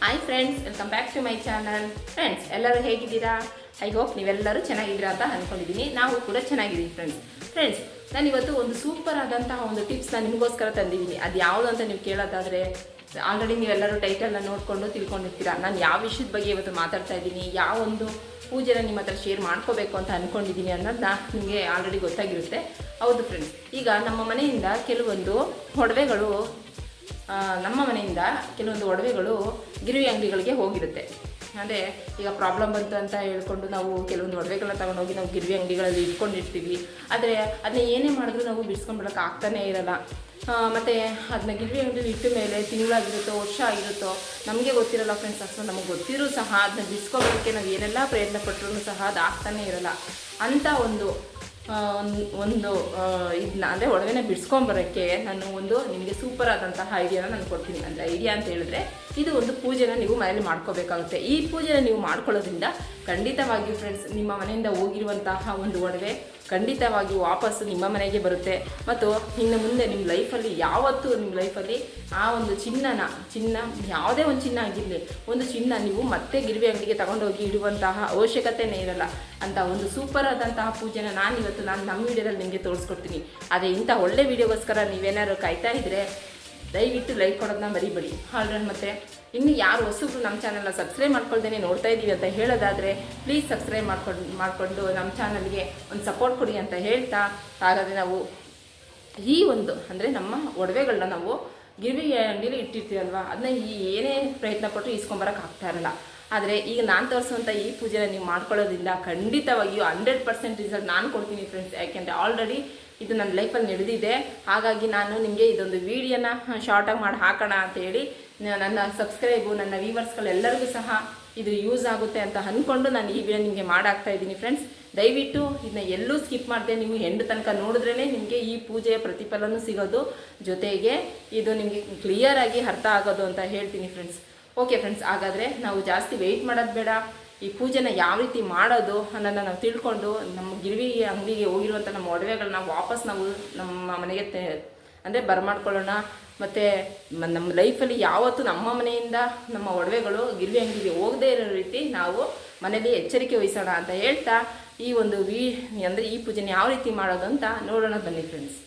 Hi friends welcome back to my channel friends ಎಲ್ಲರೂ ಹೇಗಿದ್ದೀರಾ? I hope ನೀವೆಲ್ಲರೂ ಚೆನ್ನಾಗಿದ್ದೀರಾ ಅಂತ ಅಂದ್ಕೊಂಡಿದ್ದೀನಿ ನಾವು ಕೂಡ ಚೆನ್ನಾಗಿದ್ದೀವಿ ಫ್ರೆಂಡ್ಸ್ ಫ್ರೆಂಡ್ಸ್ ನಾನು ಇವತ್ತು ಒಂದು ಸೂಪರ್ ಆದಂತಹ ಒಂದು ಟಿಪ್ಸ್ನ ನಿಮಗೋಸ್ಕರ ತಂದಿದ್ದೀನಿ. ಅದು ಯಾವುದು ಅಂತ ನೀವು ಕೇಳೋದಾದರೆ ಆಲ್ರೆಡಿ ನೀವೆಲ್ಲರೂ ಟೈಟಲ್ನ ನೋಡಿಕೊಂಡು ತಿಳ್ಕೊಂಡಿರ್ತೀರಾ. ನಾನು ಯಾವ ವಿಷಯದ ಬಗ್ಗೆ ಇವತ್ತು ಮಾತಾಡ್ತಾ ಇದ್ದೀನಿ, ಯಾವ ಒಂದು ಪೂಜೆನ ನಿಮ್ಮ ಹತ್ರ ಶೇರ್ ಮಾಡ್ಕೋಬೇಕು ಅಂತ ಅಂದ್ಕೊಂಡಿದ್ದೀನಿ ಅನ್ನೋದನ್ನ ನಿಮಗೆ ಆಲ್ರೆಡಿ ಗೊತ್ತಾಗಿರುತ್ತೆ. ಹೌದು ಫ್ರೆಂಡ್ಸ್ ಈಗ ನಮ್ಮ ಮನೆಯಿಂದ ಕೆಲವೊಂದು ಒಡವೆಗಳು ನಮ್ಮ ಮನೆಯಿಂದ ಕೆಲವೊಂದು ಒಡವೆಗಳು ಗಿರಿವಿ ಅಂಗಡಿಗಳಿಗೆ ಹೋಗಿರುತ್ತೆ. ಅಂದರೆ ಈಗ ಪ್ರಾಬ್ಲಮ್ ಬಂತು ಅಂತ ಹೇಳ್ಕೊಂಡು ನಾವು ಕೆಲವೊಂದು ಒಡವೆಗಳನ್ನ ತಗೊಂಡೋಗಿ ನಾವು ಗಿರಿವಿ ಅಂಗಡಿಗಳಲ್ಲಿ ಇಟ್ಕೊಂಡಿರ್ತೀವಿ. ಆದರೆ ಅದನ್ನ ಏನೇ ಮಾಡಿದ್ರೂ ನಾವು ಬಿಡಿಸ್ಕೊಂಡ್ಬಿಡೋಕೆ ಆಗ್ತಾನೇ ಇರಲ್ಲ. ಮತ್ತು ಅದನ್ನ ಗಿರಿವಿ ಅಂಗಡಿಲಿ ಇಟ್ಟ ಮೇಲೆ ತಿಂಗಳಾಗಿರುತ್ತೋ, ವರ್ಷ ಆಗಿರುತ್ತೋ, ನಮಗೆ ಗೊತ್ತಿರಲ್ಲ ಫ್ರೆಂಡ್ಸ್ ಅಷ್ಟು ನಮಗೆ ಗೊತ್ತಿರೂ ಸಹ ಅದನ್ನ ಬಿಡಿಸ್ಕೊಳೋದಕ್ಕೆ ನಾವು ಏನೆಲ್ಲ ಪ್ರಯತ್ನ ಪಟ್ಟರೂ ಸಹ ಅದು ಆಗ್ತಾನೇ ಇರಲ್ಲ. ಅಂಥ ಒಂದು ಒಂದ್- ಇದನ್ನ ಅಂದರೆ ಒಡವೆನ ಬಿಡಿಸ್ಕೊಂಬರೋಕ್ಕೆ ನಾನು ಒಂದು ನಿಮಗೆ ಸೂಪರ್ ಆದಂತಹ ಐಡಿಯಾನ ನಾನು ಕೊಡ್ತೀನಿ. ಅಂದರೆ ಐಡಿಯಾ ಅಂತ ಹೇಳಿದ್ರೆ ಇದು ಒಂದು ಪೂಜೆನ ನೀವು ಮನೇಲಿ ಮಾಡ್ಕೋಬೇಕಾಗುತ್ತೆ. ಈ ಪೂಜೆನ ನೀವು ಮಾಡ್ಕೊಳ್ಳೋದ್ರಿಂದ ಖಂಡಿತವಾಗಿಯೂ ಫ್ರೆಂಡ್ಸ್ ನಿಮ್ಮ ಮನೆಯಿಂದ ಹೋಗಿರುವಂತಹ ಒಂದು ಒಡವೆ ಖಂಡಿತವಾಗಿಯೂ ವಾಪಸ್ಸು ನಿಮ್ಮ ಮನೆಗೆ ಬರುತ್ತೆ. ಮತ್ತು ಇನ್ನು ಮುಂದೆ ನಿಮ್ಮ ಲೈಫಲ್ಲಿ ಯಾವತ್ತೂ ನಿಮ್ಮ ಲೈಫಲ್ಲಿ ಆ ಒಂದು ಚಿನ್ನನ, ಚಿನ್ನ ಯಾವುದೇ ಒಂದು ಚಿನ್ನ ಆಗಿರಲಿ, ಒಂದು ಚಿನ್ನ ನೀವು ಮತ್ತೆ ಗಿರಿವೆ ಅಂಗಡಿಗೆ ತಗೊಂಡೋಗಿ ಇಡುವಂತಹ ಅವಶ್ಯಕತೆನೇ ಇರಲ್ಲ. ಅಂತ ಒಂದು ಸೂಪರ್ ಆದಂತಹ ಪೂಜೆನ ನಾನು ಇವತ್ತು ನಾನು ನಮ್ಮ ವಿಡಿಯೋದಲ್ಲಿ ನಿಮಗೆ ತೋರಿಸ್ಕೊಡ್ತೀನಿ. ಅದೇ ಇಂಥ ಒಳ್ಳೆ ವಿಡಿಯೋಗೋಸ್ಕರ ನೀವೇನಾದ್ರು ಕಾಯ್ತಾ ಇದ್ದರೆ ದಯವಿಟ್ಟು ಲೈಕ್ ಕೊಡೋದನ್ನ ಮರಿಬೇಡಿ. ಆಲ್ರೆಡಿ ಮತ್ತೆ. ಇನ್ನು ಯಾರು ಹೊಸಬ್ರು ನಮ್ಮ ಚಾನಲ್ನ ಸಬ್ಸ್ಕ್ರೈಬ್ ಮಾಡ್ಕೊಳ್ದೇನೆ ನೋಡ್ತಾ ಇದ್ದೀವಿ ಅಂತ ಹೇಳೋದಾದರೆ ಪ್ಲೀಸ್ ಸಬ್ಸ್ಕ್ರೈಬ್ ಮಾಡ್ಕೊಂಡು, ಮಾಡಿಕೊಂಡು ನಮ್ಮ ಚಾನಲ್ಗೆ ಒಂದು ಸಪೋರ್ಟ್ ಕೊಡಿ ಅಂತ ಹೇಳ್ತಾ, ಹಾಗಾದರೆ ನಾವು ಈ ಒಂದು, ಅಂದರೆ ನಮ್ಮ ಒಡವೆಗಳನ್ನ ನಾವು ಗಿರ್ವಿ ಅಂಗಡಿಲಿ ಇಟ್ಟಿರ್ತೀವಲ್ವ ಅದನ್ನ ಈ ಏನೇ ಪ್ರಯತ್ನ ಪಟ್ಟರು ಇಸ್ಕೊಂಬರಕ್ಕೆ ಆಗ್ತಾ ಇರಲ್ಲ. ಆದರೆ ಈಗ ನಾನು ತೋರಿಸುವಂಥ ಈ ಪೂಜೆನ ನೀವು ಮಾಡ್ಕೊಳ್ಳೋದ್ರಿಂದ ಖಂಡಿತವಾಗಿಯೂ ಹಂಡ್ರೆಡ್ ಪರ್ಸೆಂಟ್ ರಿಸಲ್ಟ್ ನಾನು ಕೊಡ್ತೀನಿ ಫ್ರೆಂಡ್ಸ್ ಯಾಕೆಂದರೆ ಆಲ್ರೆಡಿ ಇದು ನನ್ನ ಲೈಫಲ್ಲಿ ನಡೆದಿದೆ. ಹಾಗಾಗಿ ನಾನು ನಿಮಗೆ ಇದೊಂದು ವೀಡಿಯೋನ ಶಾರ್ಟಾಗಿ ಮಾಡಿ ಹಾಕೋಣ ಅಂತ ಹೇಳಿ, ನ- ನನ್ನ ಸಬ್ಸ್ಕ್ರೈಬು ನನ್ನ ವ್ಯೂವರ್ಸ್ಗಳೆಲ್ಲರಿಗೂ ಸಹ ಇದು ಯೂಸ್ ಆಗುತ್ತೆ ಅಂತ ಅಂದ್ಕೊಂಡು ನಾನು ಈ ವಿಡಿಯೋ ನಿಮಗೆ ಮಾಡಾಕ್ತಾ ಇದ್ದೀನಿ ಫ್ರೆಂಡ್ಸ್ ದಯವಿಟ್ಟು ಇದನ್ನ ಎಲ್ಲೂ ಸ್ಕಿಪ್ ಮಾಡದೆ, ನೀವು ಹೆಂಡು ತನಕ ನೋಡಿದ್ರೇ ನಿಮಗೆ ಈ ಪೂಜೆಯ ಪ್ರತಿಫಲನೂ ಸಿಗೋದು. ಜೊತೆಗೆ ಇದು ನಿಮಗೆ ಕ್ಲಿಯರ್ ಆಗಿ ಅರ್ಥ ಆಗೋದು ಅಂತ ಹೇಳ್ತೀನಿ ಫ್ರೆಂಡ್ಸ್ ಓಕೆ ಫ್ರೆಂಡ್ಸ್ ಹಾಗಾದರೆ ನಾವು ಜಾಸ್ತಿ ವೆಯ್ಟ್ ಮಾಡೋದು ಬೇಡ. ಈ ಪೂಜೆನ ಯಾವ ರೀತಿ ಮಾಡೋದು ಅನ್ನೋದನ್ನ ನಾವು ತಿಳ್ಕೊಂಡು ನಮ್ಮ ಗಿರಿವಿ ಅಂಗಡಿಗೆ ಹೋಗಿರುವಂಥ ನಮ್ಮ ಒಡವೆಗಳನ್ನ ವಾಪಸ್ ನಾವು ನಮ್ಮ ಮನೆಗೆ ಅಂದ್ರೆ ಬರಮಾಡ್ಕೊಳ್ಳೋಣ. ಮತ್ತು ನಮ್ಮ ಲೈಫಲ್ಲಿ ಯಾವತ್ತೂ ನಮ್ಮ ಮನೆಯಿಂದ ನಮ್ಮ ಒಡವೆಗಳು ಗಿರಿವಿ ಅಂಗಡಿಗೆ ಹೋಗದೇ ಇರೋ ರೀತಿ ನಾವು ಮನೇಲಿ ಎಚ್ಚರಿಕೆ ವಹಿಸೋಣ ಅಂತ ಹೇಳ್ತಾ ಈ ಒಂದು ವಿ, ಅಂದರೆ ಈ ಪೂಜೆನ ಯಾವ ರೀತಿ ಮಾಡೋದು ಅಂತ ನೋಡೋಣ ಬನ್ನಿ ಫ್ರೆಂಡ್ಸ್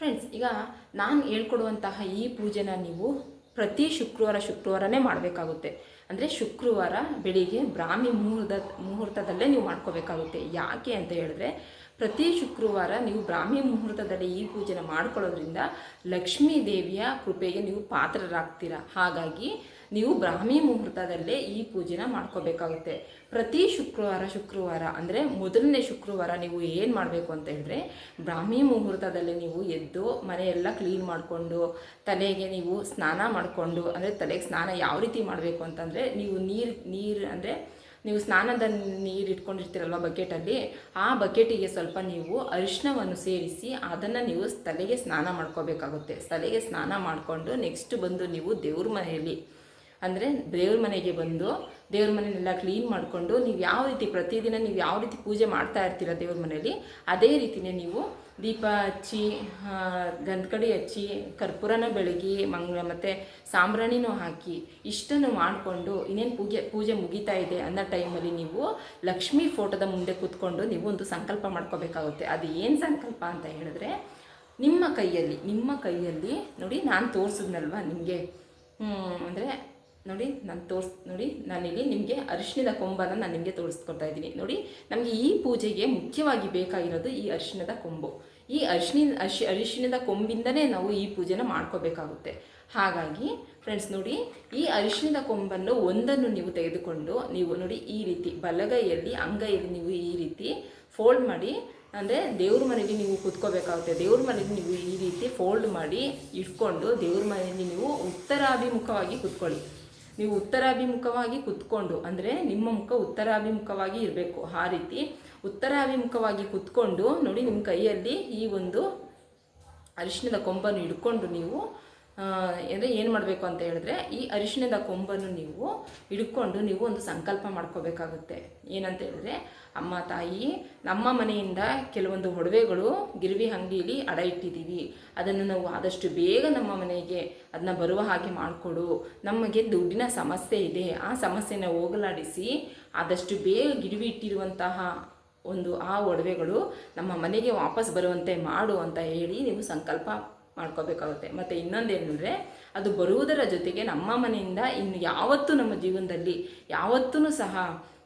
ಫ್ರೆಂಡ್ಸ್ ಈಗ ನಾನು ಹೇಳ್ಕೊಡುವಂತಹ ಈ ಪೂಜೆನ ನೀವು ಪ್ರತಿ ಶುಕ್ರವಾರ ಶುಕ್ರವಾರನೇ ಮಾಡಬೇಕಾಗುತ್ತೆ. ಅಂದರೆ ಶುಕ್ರವಾರ ಬೆಳಿಗ್ಗೆ ಬ್ರಾಹ್ಮಿ ಮುಹೂರ್ತ, ಮುಹೂರ್ತದಲ್ಲೇ ನೀವು ಮಾಡ್ಕೋಬೇಕಾಗುತ್ತೆ. ಯಾಕೆ ಅಂತ ಹೇಳಿದ್ರೆ, ಪ್ರತಿ ಶುಕ್ರವಾರ ನೀವು ಬ್ರಾಹ್ಮಿ ಮುಹೂರ್ತದಲ್ಲಿ ಈ ಪೂಜೆನ ಮಾಡ್ಕೊಳ್ಳೋದ್ರಿಂದ ಲಕ್ಷ್ಮೀ ದೇವಿಯ ಕೃಪೆಗೆ ನೀವು ಪಾತ್ರರಾಗ್ತೀರಾ. ಹಾಗಾಗಿ ನೀವು ಬ್ರಾಹ್ಮಿ ಮುಹೂರ್ತದಲ್ಲೇ ಈ ಪೂಜೆನ ಮಾಡ್ಕೋಬೇಕಾಗುತ್ತೆ. ಪ್ರತಿ ಶುಕ್ರವಾರ ಶುಕ್ರವಾರ ಅಂದರೆ ಮೊದಲನೇ ಶುಕ್ರವಾರ ನೀವು ಏನು ಮಾಡಬೇಕು ಅಂತ ಹೇಳಿದ್ರೆ, ಬ್ರಾಹ್ಮಿ ಮುಹೂರ್ತದಲ್ಲಿ ನೀವು ಎದ್ದು ಮನೆಯೆಲ್ಲ ಕ್ಲೀನ್ ಮಾಡಿಕೊಂಡು, ತಲೆಗೆ ನೀವು ಸ್ನಾನ ಮಾಡಿಕೊಂಡು, ಅಂದರೆ ತಲೆಗೆ ಸ್ನಾನ ಯಾವ ರೀತಿ ಮಾಡಬೇಕು ಅಂತಂದರೆ ನೀವು ನೀರು ನೀರು ಅಂದರೆ ನೀವು ಸ್ನಾನದ ನೀರು ಇಟ್ಕೊಂಡಿರ್ತೀರಲ್ವ ಬಕೆಟಲ್ಲಿ, ಆ ಬಕೆಟಿಗೆ ಸ್ವಲ್ಪ ನೀವು ಅರಿಶಿನವನ್ನು ಸೇರಿಸಿ ಅದನ್ನು ನೀವು ತಲೆಗೆ ಸ್ನಾನ ಮಾಡ್ಕೋಬೇಕಾಗುತ್ತೆ. ತಲೆಗೆ ಸ್ನಾನ ಮಾಡಿಕೊಂಡು ನೆಕ್ಸ್ಟ್ ಬಂದು ನೀವು ದೇವ್ರ ಮನೆಯಲ್ಲಿ ಅಂದರೆ ದೇವ್ರ ಮನೆಗೆ ಬಂದು ದೇವ್ರ ಮನೆಯನ್ನೆಲ್ಲ ಕ್ಲೀನ್ ಮಾಡಿಕೊಂಡು ನೀವು ಯಾವ ರೀತಿ ಪ್ರತಿದಿನ ನೀವು ಯಾವ ರೀತಿ ಪೂಜೆ ಮಾಡ್ತಾ ಇರ್ತೀರ ದೇವ್ರ ಮನೆಯಲ್ಲಿ, ಅದೇ ರೀತಿಯೇ ನೀವು ದೀಪ ಹಚ್ಚಿ ಗಂಧಕಡಿ ಹಚ್ಚಿ, ಕರ್ಪೂರನ ಬೆಳಗಿ ಮಂಗ ಮತ್ತು ಸಾಂಬ್ರಾಣಿನೂ ಹಾಕಿ ಇಷ್ಟನ್ನು ಮಾಡಿಕೊಂಡು ಇನ್ನೇನು ಪೂಜೆ ಪೂಜೆ ಮುಗೀತಾ ಇದೆ ಅನ್ನೋ ಟೈಮಲ್ಲಿ ನೀವು ಲಕ್ಷ್ಮಿ ಫೋಟೋದ ಮುಂದೆ ಕೂತ್ಕೊಂಡು ನೀವು ಒಂದು ಸಂಕಲ್ಪ ಮಾಡ್ಕೋಬೇಕಾಗುತ್ತೆ. ಅದು ಏನು ಸಂಕಲ್ಪ ಅಂತ ಹೇಳಿದ್ರೆ ನಿಮ್ಮ ಕೈಯಲ್ಲಿ ನಿಮ್ಮ ಕೈಯಲ್ಲಿ ನೋಡಿ ನಾನು ತೋರಿಸಿದ್ನಲ್ವ ನಿಮಗೆ? ಅಂದರೆ ನೋಡಿ, ನಾನು ತೋರ್ಸ್, ನೋಡಿ, ನಾನಿಲ್ಲಿ ನಿಮಗೆ ಅರಿಶಿಣದ ಕೊಂಬನ್ನು ನಾನು ನಿಮಗೆ ತೋರಿಸ್ಕೊಡ್ತಾ ಇದ್ದೀನಿ. ನೋಡಿ, ನಮಗೆ ಈ ಪೂಜೆಗೆ ಮುಖ್ಯವಾಗಿ ಬೇಕಾಗಿರೋದು ಈ ಅರಿಶಿಣದ ಕೊಂಬು. ಈ ಅರಿಶಿಣ, ಅರಿಶಿ, ಅರಿಶಿಣದ ಕೊಂಬಿಂದನೇ ನಾವು ಈ ಪೂಜೆನ ಮಾಡ್ಕೋಬೇಕಾಗುತ್ತೆ. ಹಾಗಾಗಿ ಫ್ರೆಂಡ್ಸ್ ನೋಡಿ, ಈ ಅರಿಶಿಣದ ಕೊಂಬನ್ನು ಒಂದನ್ನು ನೀವು ತೆಗೆದುಕೊಂಡು ನೀವು ನೋಡಿ ಈ ರೀತಿ ಬಲಗೈಯಲ್ಲಿ, ಅಂಗೈಯಲ್ಲಿ ನೀವು ಈ ರೀತಿ ಫೋಲ್ಡ್ ಮಾಡಿ, ಅಂದರೆ ದೇವ್ರ ಮನೆಗೆ ನೀವು ಕೂತ್ಕೋಬೇಕಾಗುತ್ತೆ. ದೇವ್ರ ಮನೆಗೆ ನೀವು ಈ ರೀತಿ ಫೋಲ್ಡ್ ಮಾಡಿ ಇಟ್ಕೊಂಡು ದೇವ್ರ ಮನೆಯಲ್ಲಿ ನೀವು ಉತ್ತರಾಭಿಮುಖವಾಗಿ ಕೂತ್ಕೊಳ್ಳಿ. ನೀವು ಉತ್ತರಾಭಿಮುಖವಾಗಿ ಕುತ್ಕೊಂಡು, ಅಂದರೆ ನಿಮ್ಮ ಮುಖ ಉತ್ತರಾಭಿಮುಖವಾಗಿ ಇರಬೇಕು. ಆ ರೀತಿ ಉತ್ತರಾಭಿಮುಖವಾಗಿ ಕುತ್ಕೊಂಡು, ನೋಡಿ ನಿಮ್ಮ ಕೈಯಲ್ಲಿ ಈ ಒಂದು ಅರಿಶಿಣದ ಕೊಂಬನ್ನು ಹಿಡ್ಕೊಂಡು ನೀವು ಅಂದರೆ ಏನು ಮಾಡಬೇಕು ಅಂತ ಹೇಳಿದ್ರೆ ಈ ಅರಿಶಿಣದ ಕೊಂಬನ್ನು ನೀವು ಹಿಡ್ಕೊಂಡು ನೀವು ಒಂದು ಸಂಕಲ್ಪ ಮಾಡ್ಕೋಬೇಕಾಗುತ್ತೆ. ಏನಂತ ಹೇಳಿದ್ರೆ ಅಮ್ಮ, ತಾಯಿ, ನಮ್ಮ ಮನೆಯಿಂದ ಕೆಲವೊಂದು ಒಡವೆಗಳು ಗಿರ್ವಿ ಅಂಗಡಿಯಲ್ಲಿ ಅಡ ಇಟ್ಟಿದ್ದೀವಿ. ಅದನ್ನು ನಾವು ಆದಷ್ಟು ಬೇಗ ನಮ್ಮ ಮನೆಗೆ ಅದನ್ನ ಬರುವ ಹಾಗೆ ಮಾಡಿಕೊಡು. ನಮಗೆ ದುಡ್ಡಿನ ಸಮಸ್ಯೆ ಇದೆ. ಆ ಸಮಸ್ಯೆನ ಹೋಗಲಾಡಿಸಿ ಆದಷ್ಟು ಬೇಗ ಗಿರ್ವಿ ಇಟ್ಟಿರುವಂತಹ ಒಂದು ಆ ಒಡವೆಗಳು ನಮ್ಮ ಮನೆಗೆ ವಾಪಸ್ ಬರುವಂತೆ ಮಾಡು ಅಂತ ಹೇಳಿ ನೀವು ಸಂಕಲ್ಪ ಮಾಡ್ಕೋಬೇಕಾಗುತ್ತೆ ಮತ್ತು ಇನ್ನೊಂದೇನೆಂದರೆ, ಅದು ಬರುವುದರ ಜೊತೆಗೆ ನಮ್ಮ ಮನೆಯಿಂದ ಇನ್ನು ಯಾವತ್ತೂ ನಮ್ಮ ಜೀವನದಲ್ಲಿ ಯಾವತ್ತೂ ಸಹ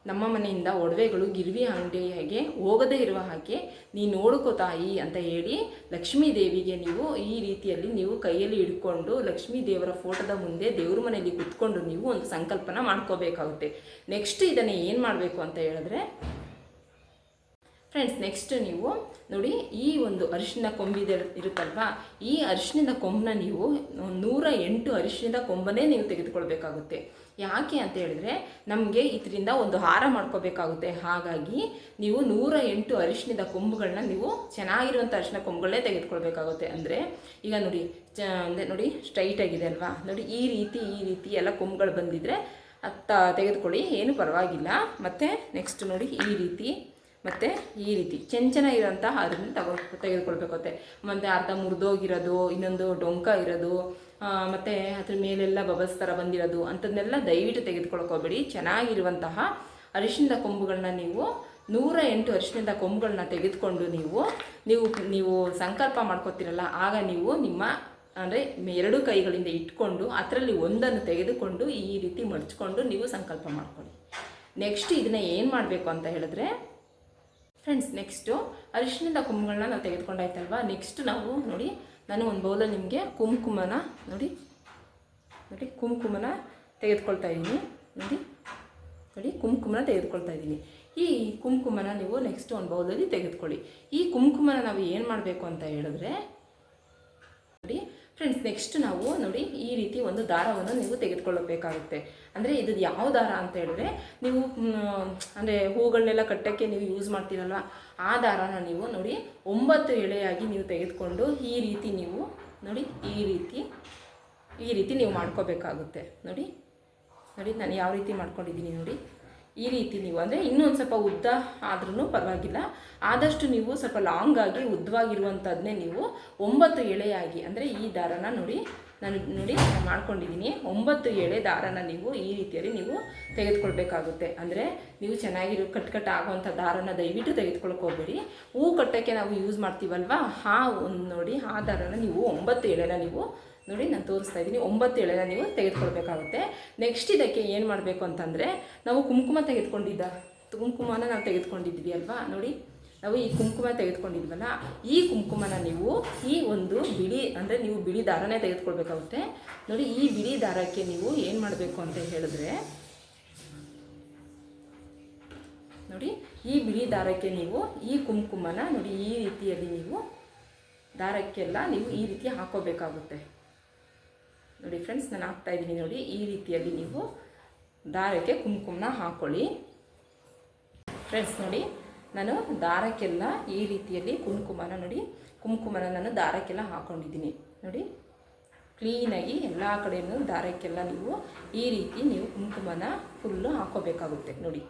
ನಮ್ಮ ಮನೆಯಿಂದ ಒಡವೆಗಳು ಗಿರ್ವಿ ಅಂಗಡಿಯಾಗೆ ಹೋಗದೇ ಇರುವ ಹಾಗೆ ನೀ ನೋಡ್ಕೋ ತಾಯಿ ಅಂತ ಹೇಳಿ ಲಕ್ಷ್ಮೀ ದೇವಿಗೆ ನೀವು ಈ ರೀತಿಯಲ್ಲಿ ನೀವು ಕೈಯಲ್ಲಿ ಹಿಡ್ಕೊಂಡು ಲಕ್ಷ್ಮೀ ದೇವರ ಫೋಟೋದ ಮುಂದೆ ದೇವ್ರ ಮನೆಯಲ್ಲಿ ಕುತ್ಕೊಂಡು ನೀವು ಒಂದು ಸಂಕಲ್ಪನ ಮಾಡ್ಕೋಬೇಕಾಗುತ್ತೆ. ನೆಕ್ಸ್ಟ್ ಇದನ್ನು ಏನು ಮಾಡಬೇಕು ಅಂತ ಹೇಳಿದ್ರೆ ಫ್ರೆಂಡ್ಸ್ ನೆಕ್ಸ್ಟ್ ನೀವು ನೋಡಿ, ಈ ಒಂದು ಅರಿಶಿನ ಕೊಂಬಿದೆ ಇರುತ್ತಲ್ವಾ? ಈ ಅರಿಶಿಣದ ಕೊಂಬನ್ನ ನೀವು ನೂರ ಎಂಟು ಅರಿಶಿನದ ಕೊಂಬನೇ ನೀವು ತೆಗೆದುಕೊಳ್ಬೇಕಾಗುತ್ತೆ. ಯಾಕೆ ಅಂತ ಹೇಳಿದ್ರೆ, ನಮಗೆ ಇದರಿಂದ ಒಂದು ಹಾರ ಮಾಡ್ಕೋಬೇಕಾಗುತ್ತೆ. ಹಾಗಾಗಿ ನೀವು ನೂರ ಎಂಟು ಅರಿಶಿನದ ಕೊಂಬುಗಳನ್ನ ನೀವು ಚೆನ್ನಾಗಿರುವಂಥ ಅರಿಶಿನ ಕೊಂಬುಗಳನ್ನೇ ತೆಗೆದುಕೊಳ್ಬೇಕಾಗುತ್ತೆ. ಅಂದರೆ, ಈಗ ನೋಡಿ, ಚ, ಅಂದರೆ ನೋಡಿ ಸ್ಟ್ರೈಟ್ ಆಗಿದೆ ಅಲ್ವಾ? ನೋಡಿ, ಈ ರೀತಿ ಈ ರೀತಿ ಎಲ್ಲ ಕೊಂಬುಗಳು ಬಂದಿದ್ರೆ, ಅತ್ತ ತೆಗೆದುಕೊಳ್ಳಿ, ಏನು ಪರವಾಗಿಲ್ಲ. ಮತ್ತು ನೆಕ್ಸ್ಟ್ ನೋಡಿ, ಈ ರೀತಿ ಮತ್ತು ಈ ರೀತಿ ಚೆನ್ನ ಇರೋಂಥ ಅದನ್ನು ತಗೋ ತೆಗೆದುಕೊಳ್ಬೇಕಾಗುತ್ತೆ ಮತ್ತು ಅರ್ಧ ಮುರಿದೋಗಿರೋದು, ಇನ್ನೊಂದು ಡೊಂಕ ಇರೋದು ಮತ್ತು ಅದ್ರ ಮೇಲೆಲ್ಲ ಬಬಲ್ಸ್ ಥರ ಬಂದಿರೋದು ಅಂಥದ್ದನ್ನೆಲ್ಲ ದಯವಿಟ್ಟು ತೆಗೆದುಕೊಳ್ಕೋಬೇಡಿ ಚೆನ್ನಾಗಿರುವಂತಹ ಅರಿಶಿಣದ ಕೊಂಬುಗಳನ್ನ ನೀವು ನೂರ ಎಂಟು ಅರಿಶಿಣದ ಕೊಂಬುಗಳನ್ನ ತೆಗೆದುಕೊಂಡು ನೀವು ನೀವು ನೀವು ಸಂಕಲ್ಪ ಮಾಡ್ಕೋತಿರಲ್ಲ, ಆಗ ನೀವು ನಿಮ್ಮ, ಅಂದರೆ ಎರಡು ಕೈಗಳಿಂದ ಇಟ್ಕೊಂಡು ಅದರಲ್ಲಿ ಒಂದನ್ನು ತೆಗೆದುಕೊಂಡು ಈ ರೀತಿ ಮಡಚ್ಕೊಂಡು ನೀವು ಸಂಕಲ್ಪ ಮಾಡ್ಕೊಳ್ಳಿ. ನೆಕ್ಸ್ಟ್ ಇದನ್ನ ಏನು ಮಾಡಬೇಕು ಅಂತ ಹೇಳಿದ್ರೆ ಫ್ರೆಂಡ್ಸ್ ನೆಕ್ಸ್ಟು ಅರಿಶಿಣದ ಕುಂಭಗಳನ್ನ ನಾವು ತೆಗೆದುಕೊಂಡಾಯ್ತಲ್ವಾ? ನೆಕ್ಸ್ಟ್ ನಾವು ನೋಡಿ, ನಾನು ಒಂದು ಬೌಲಲ್ಲಿ ನಿಮಗೆ ಕುಂಕುಮನ ನೋಡಿ ನೋಡಿ ಕುಂಕುಮನ ತೆಗೆದುಕೊಳ್ತಾ ಇದ್ದೀನಿ. ನೋಡಿ ನೋಡಿ ಕುಂಕುಮನ ತೆಗೆದುಕೊಳ್ತಾ ಇದ್ದೀನಿ. ಈ ಕುಂಕುಮನ ನೀವು ನೆಕ್ಸ್ಟ್ ಒಂದು ಬೌಲಲ್ಲಿ ತೆಗೆದುಕೊಳ್ಳಿ. ಈ ಕುಂಕುಮನ ನಾವು ಏನು ಮಾಡಬೇಕು ಅಂತ ಹೇಳಿದ್ರೆ, ನೋಡಿ ಫ್ರೆಂಡ್ಸ್ ನೆಕ್ಸ್ಟ್ ನಾವು ನೋಡಿ ಈ ರೀತಿ ಒಂದು ದಾರವನ್ನು ನೀವು ತೆಗೆದುಕೊಳ್ಳಬೇಕಾಗುತ್ತೆ. ಅಂದರೆ ಇದು ಯಾವ ದಾರ ಅಂತ ಹೇಳಿದ್ರೆ ನೀವು ಅಂದರೆ ಹೂಗಳನ್ನೆಲ್ಲ ಕಟ್ಟೋಕ್ಕೆ ನೀವು ಯೂಸ್ ಮಾಡ್ತೀರಲ್ವ? ಆ ದಾರನ ನೀವು ನೋಡಿ ಒಂಬತ್ತು ಎಳೆಯಾಗಿ ನೀವು ತೆಗೆದುಕೊಂಡು ಈ ರೀತಿ ನೀವು ನೋಡಿ ಈ ರೀತಿ ಈ ರೀತಿ ನೀವು ಮಾಡ್ಕೋಬೇಕಾಗುತ್ತೆ. ನೋಡಿ ನೋಡಿ ನಾನು ಯಾವ ರೀತಿ ಮಾಡ್ಕೊಂಡಿದ್ದೀನಿ ನೋಡಿ. ಈ ರೀತಿ ನೀವು ಅಂದರೆ ಇನ್ನೊಂದು ಸ್ವಲ್ಪ ಉದ್ದ ಆದ್ರೂ ಪರವಾಗಿಲ್ಲ. ಆದಷ್ಟು ನೀವು ಸ್ವಲ್ಪ ಲಾಂಗ್ ಆಗಿ ಉದ್ದವಾಗಿರುವಂಥದ್ದನ್ನೇ ನೀವು ಒಂಬತ್ತು ಎಳೆಯಾಗಿ ಅಂದರೆ ಈ ದಾರನ ನೋಡಿ, ನಾನು ನೋಡಿ ನಾನು ಮಾಡ್ಕೊಂಡಿದ್ದೀನಿ ಒಂಬತ್ತು ಎಳೆ ದಾರನ ನೀವು ಈ ರೀತಿಯಲ್ಲಿ ನೀವು ತೆಗೆದುಕೊಳ್ಬೇಕಾಗುತ್ತೆ. ಅಂದರೆ ನೀವು ಚೆನ್ನಾಗಿರೋ ಕಟ್ ಕಟ್ ಆಗುವಂಥ ದಾರನ ದಯವಿಟ್ಟು ತೆಗೆದುಕೊಳ್ಕೋಬೇಡಿ ಹೂ ಕಟ್ಟೋಕ್ಕೆ ನಾವು ಯೂಸ್ ಮಾಡ್ತೀವಲ್ವಾ? ಆ ಒಂದು ನೋಡಿ, ಆ ದಾರನ ನೀವು ಒಂಬತ್ತು ಎಳೆನ ನೀವು ನೋಡಿ, ನಾನು ತೋರಿಸ್ತಾ ಇದ್ದೀನಿ. ಒಂಬತ್ತು ಎಳೆನ ನೀವು ತೆಗೆದುಕೊಳ್ಬೇಕಾಗುತ್ತೆ. ನೆಕ್ಸ್ಟ್ ಇದಕ್ಕೆ ಏನು ಮಾಡಬೇಕು ಅಂತಂದರೆ, ನಾವು ಕುಂಕುಮ ತೆಗೆದುಕೊಂಡಿದ್ದ, ಕುಂಕುಮನ ನಾವು ತೆಗೆದುಕೊಂಡಿದ್ವಿ ಅಲ್ವಾ? ನೋಡಿ, ನಾವು ಈ ಕುಂಕುಮ ತೆಗೆದುಕೊಂಡಿದ್ವಲ್ಲ, ಈ ಕುಂಕುಮನ ನೀವು ಈ ಒಂದು ಬಿಳಿ, ಅಂದರೆ ನೀವು ಬಿಳಿ ದಾರನೇ ತೆಗೆದುಕೊಳ್ಬೇಕಾಗುತ್ತೆ. ನೋಡಿ, ಈ ಬಿಳಿ ದಾರಕ್ಕೆ ನೀವು ಏನು ಮಾಡಬೇಕು ಅಂತ ಹೇಳಿದ್ರೆ, ನೋಡಿ, ಈ ಬಿಳಿ ದಾರಕ್ಕೆ ನೀವು ಈ ಕುಂಕುಮನ, ನೋಡಿ, ಈ ರೀತಿಯಲ್ಲಿ ನೀವು ದಾರಕ್ಕೆಲ್ಲ ನೀವು ಈ ರೀತಿ ಹಾಕೋಬೇಕಾಗುತ್ತೆ. ನೋಡಿ ಫ್ರೆಂಡ್ಸ್ ನಾನು ಹಾಕ್ತಾ ಇದ್ದೀನಿ ನೋಡಿ. ಈ ರೀತಿಯಲ್ಲಿ ನೀವು ದಾರಕ್ಕೆ ಕುಂಕುಮನ ಹಾಕ್ಕೊಳ್ಳಿ ಫ್ರೆಂಡ್ಸ್ ನೋಡಿ, ನಾನು ದಾರಕ್ಕೆಲ್ಲ ಈ ರೀತಿಯಲ್ಲಿ ಕುಂಕುಮನ ನೋಡಿ, ಕುಂಕುಮನ ನಾನು ದಾರಕ್ಕೆಲ್ಲ ಹಾಕ್ಕೊಂಡಿದ್ದೀನಿ ನೋಡಿ ಕ್ಲೀನಾಗಿ ಎಲ್ಲ ಕಡೆಯೂ ದಾರಕ್ಕೆಲ್ಲ ನೀವು ಈ ರೀತಿ ನೀವು ಕುಂಕುಮನ ಫುಲ್ಲು ಹಾಕೋಬೇಕಾಗುತ್ತೆ. ನೋಡಿ,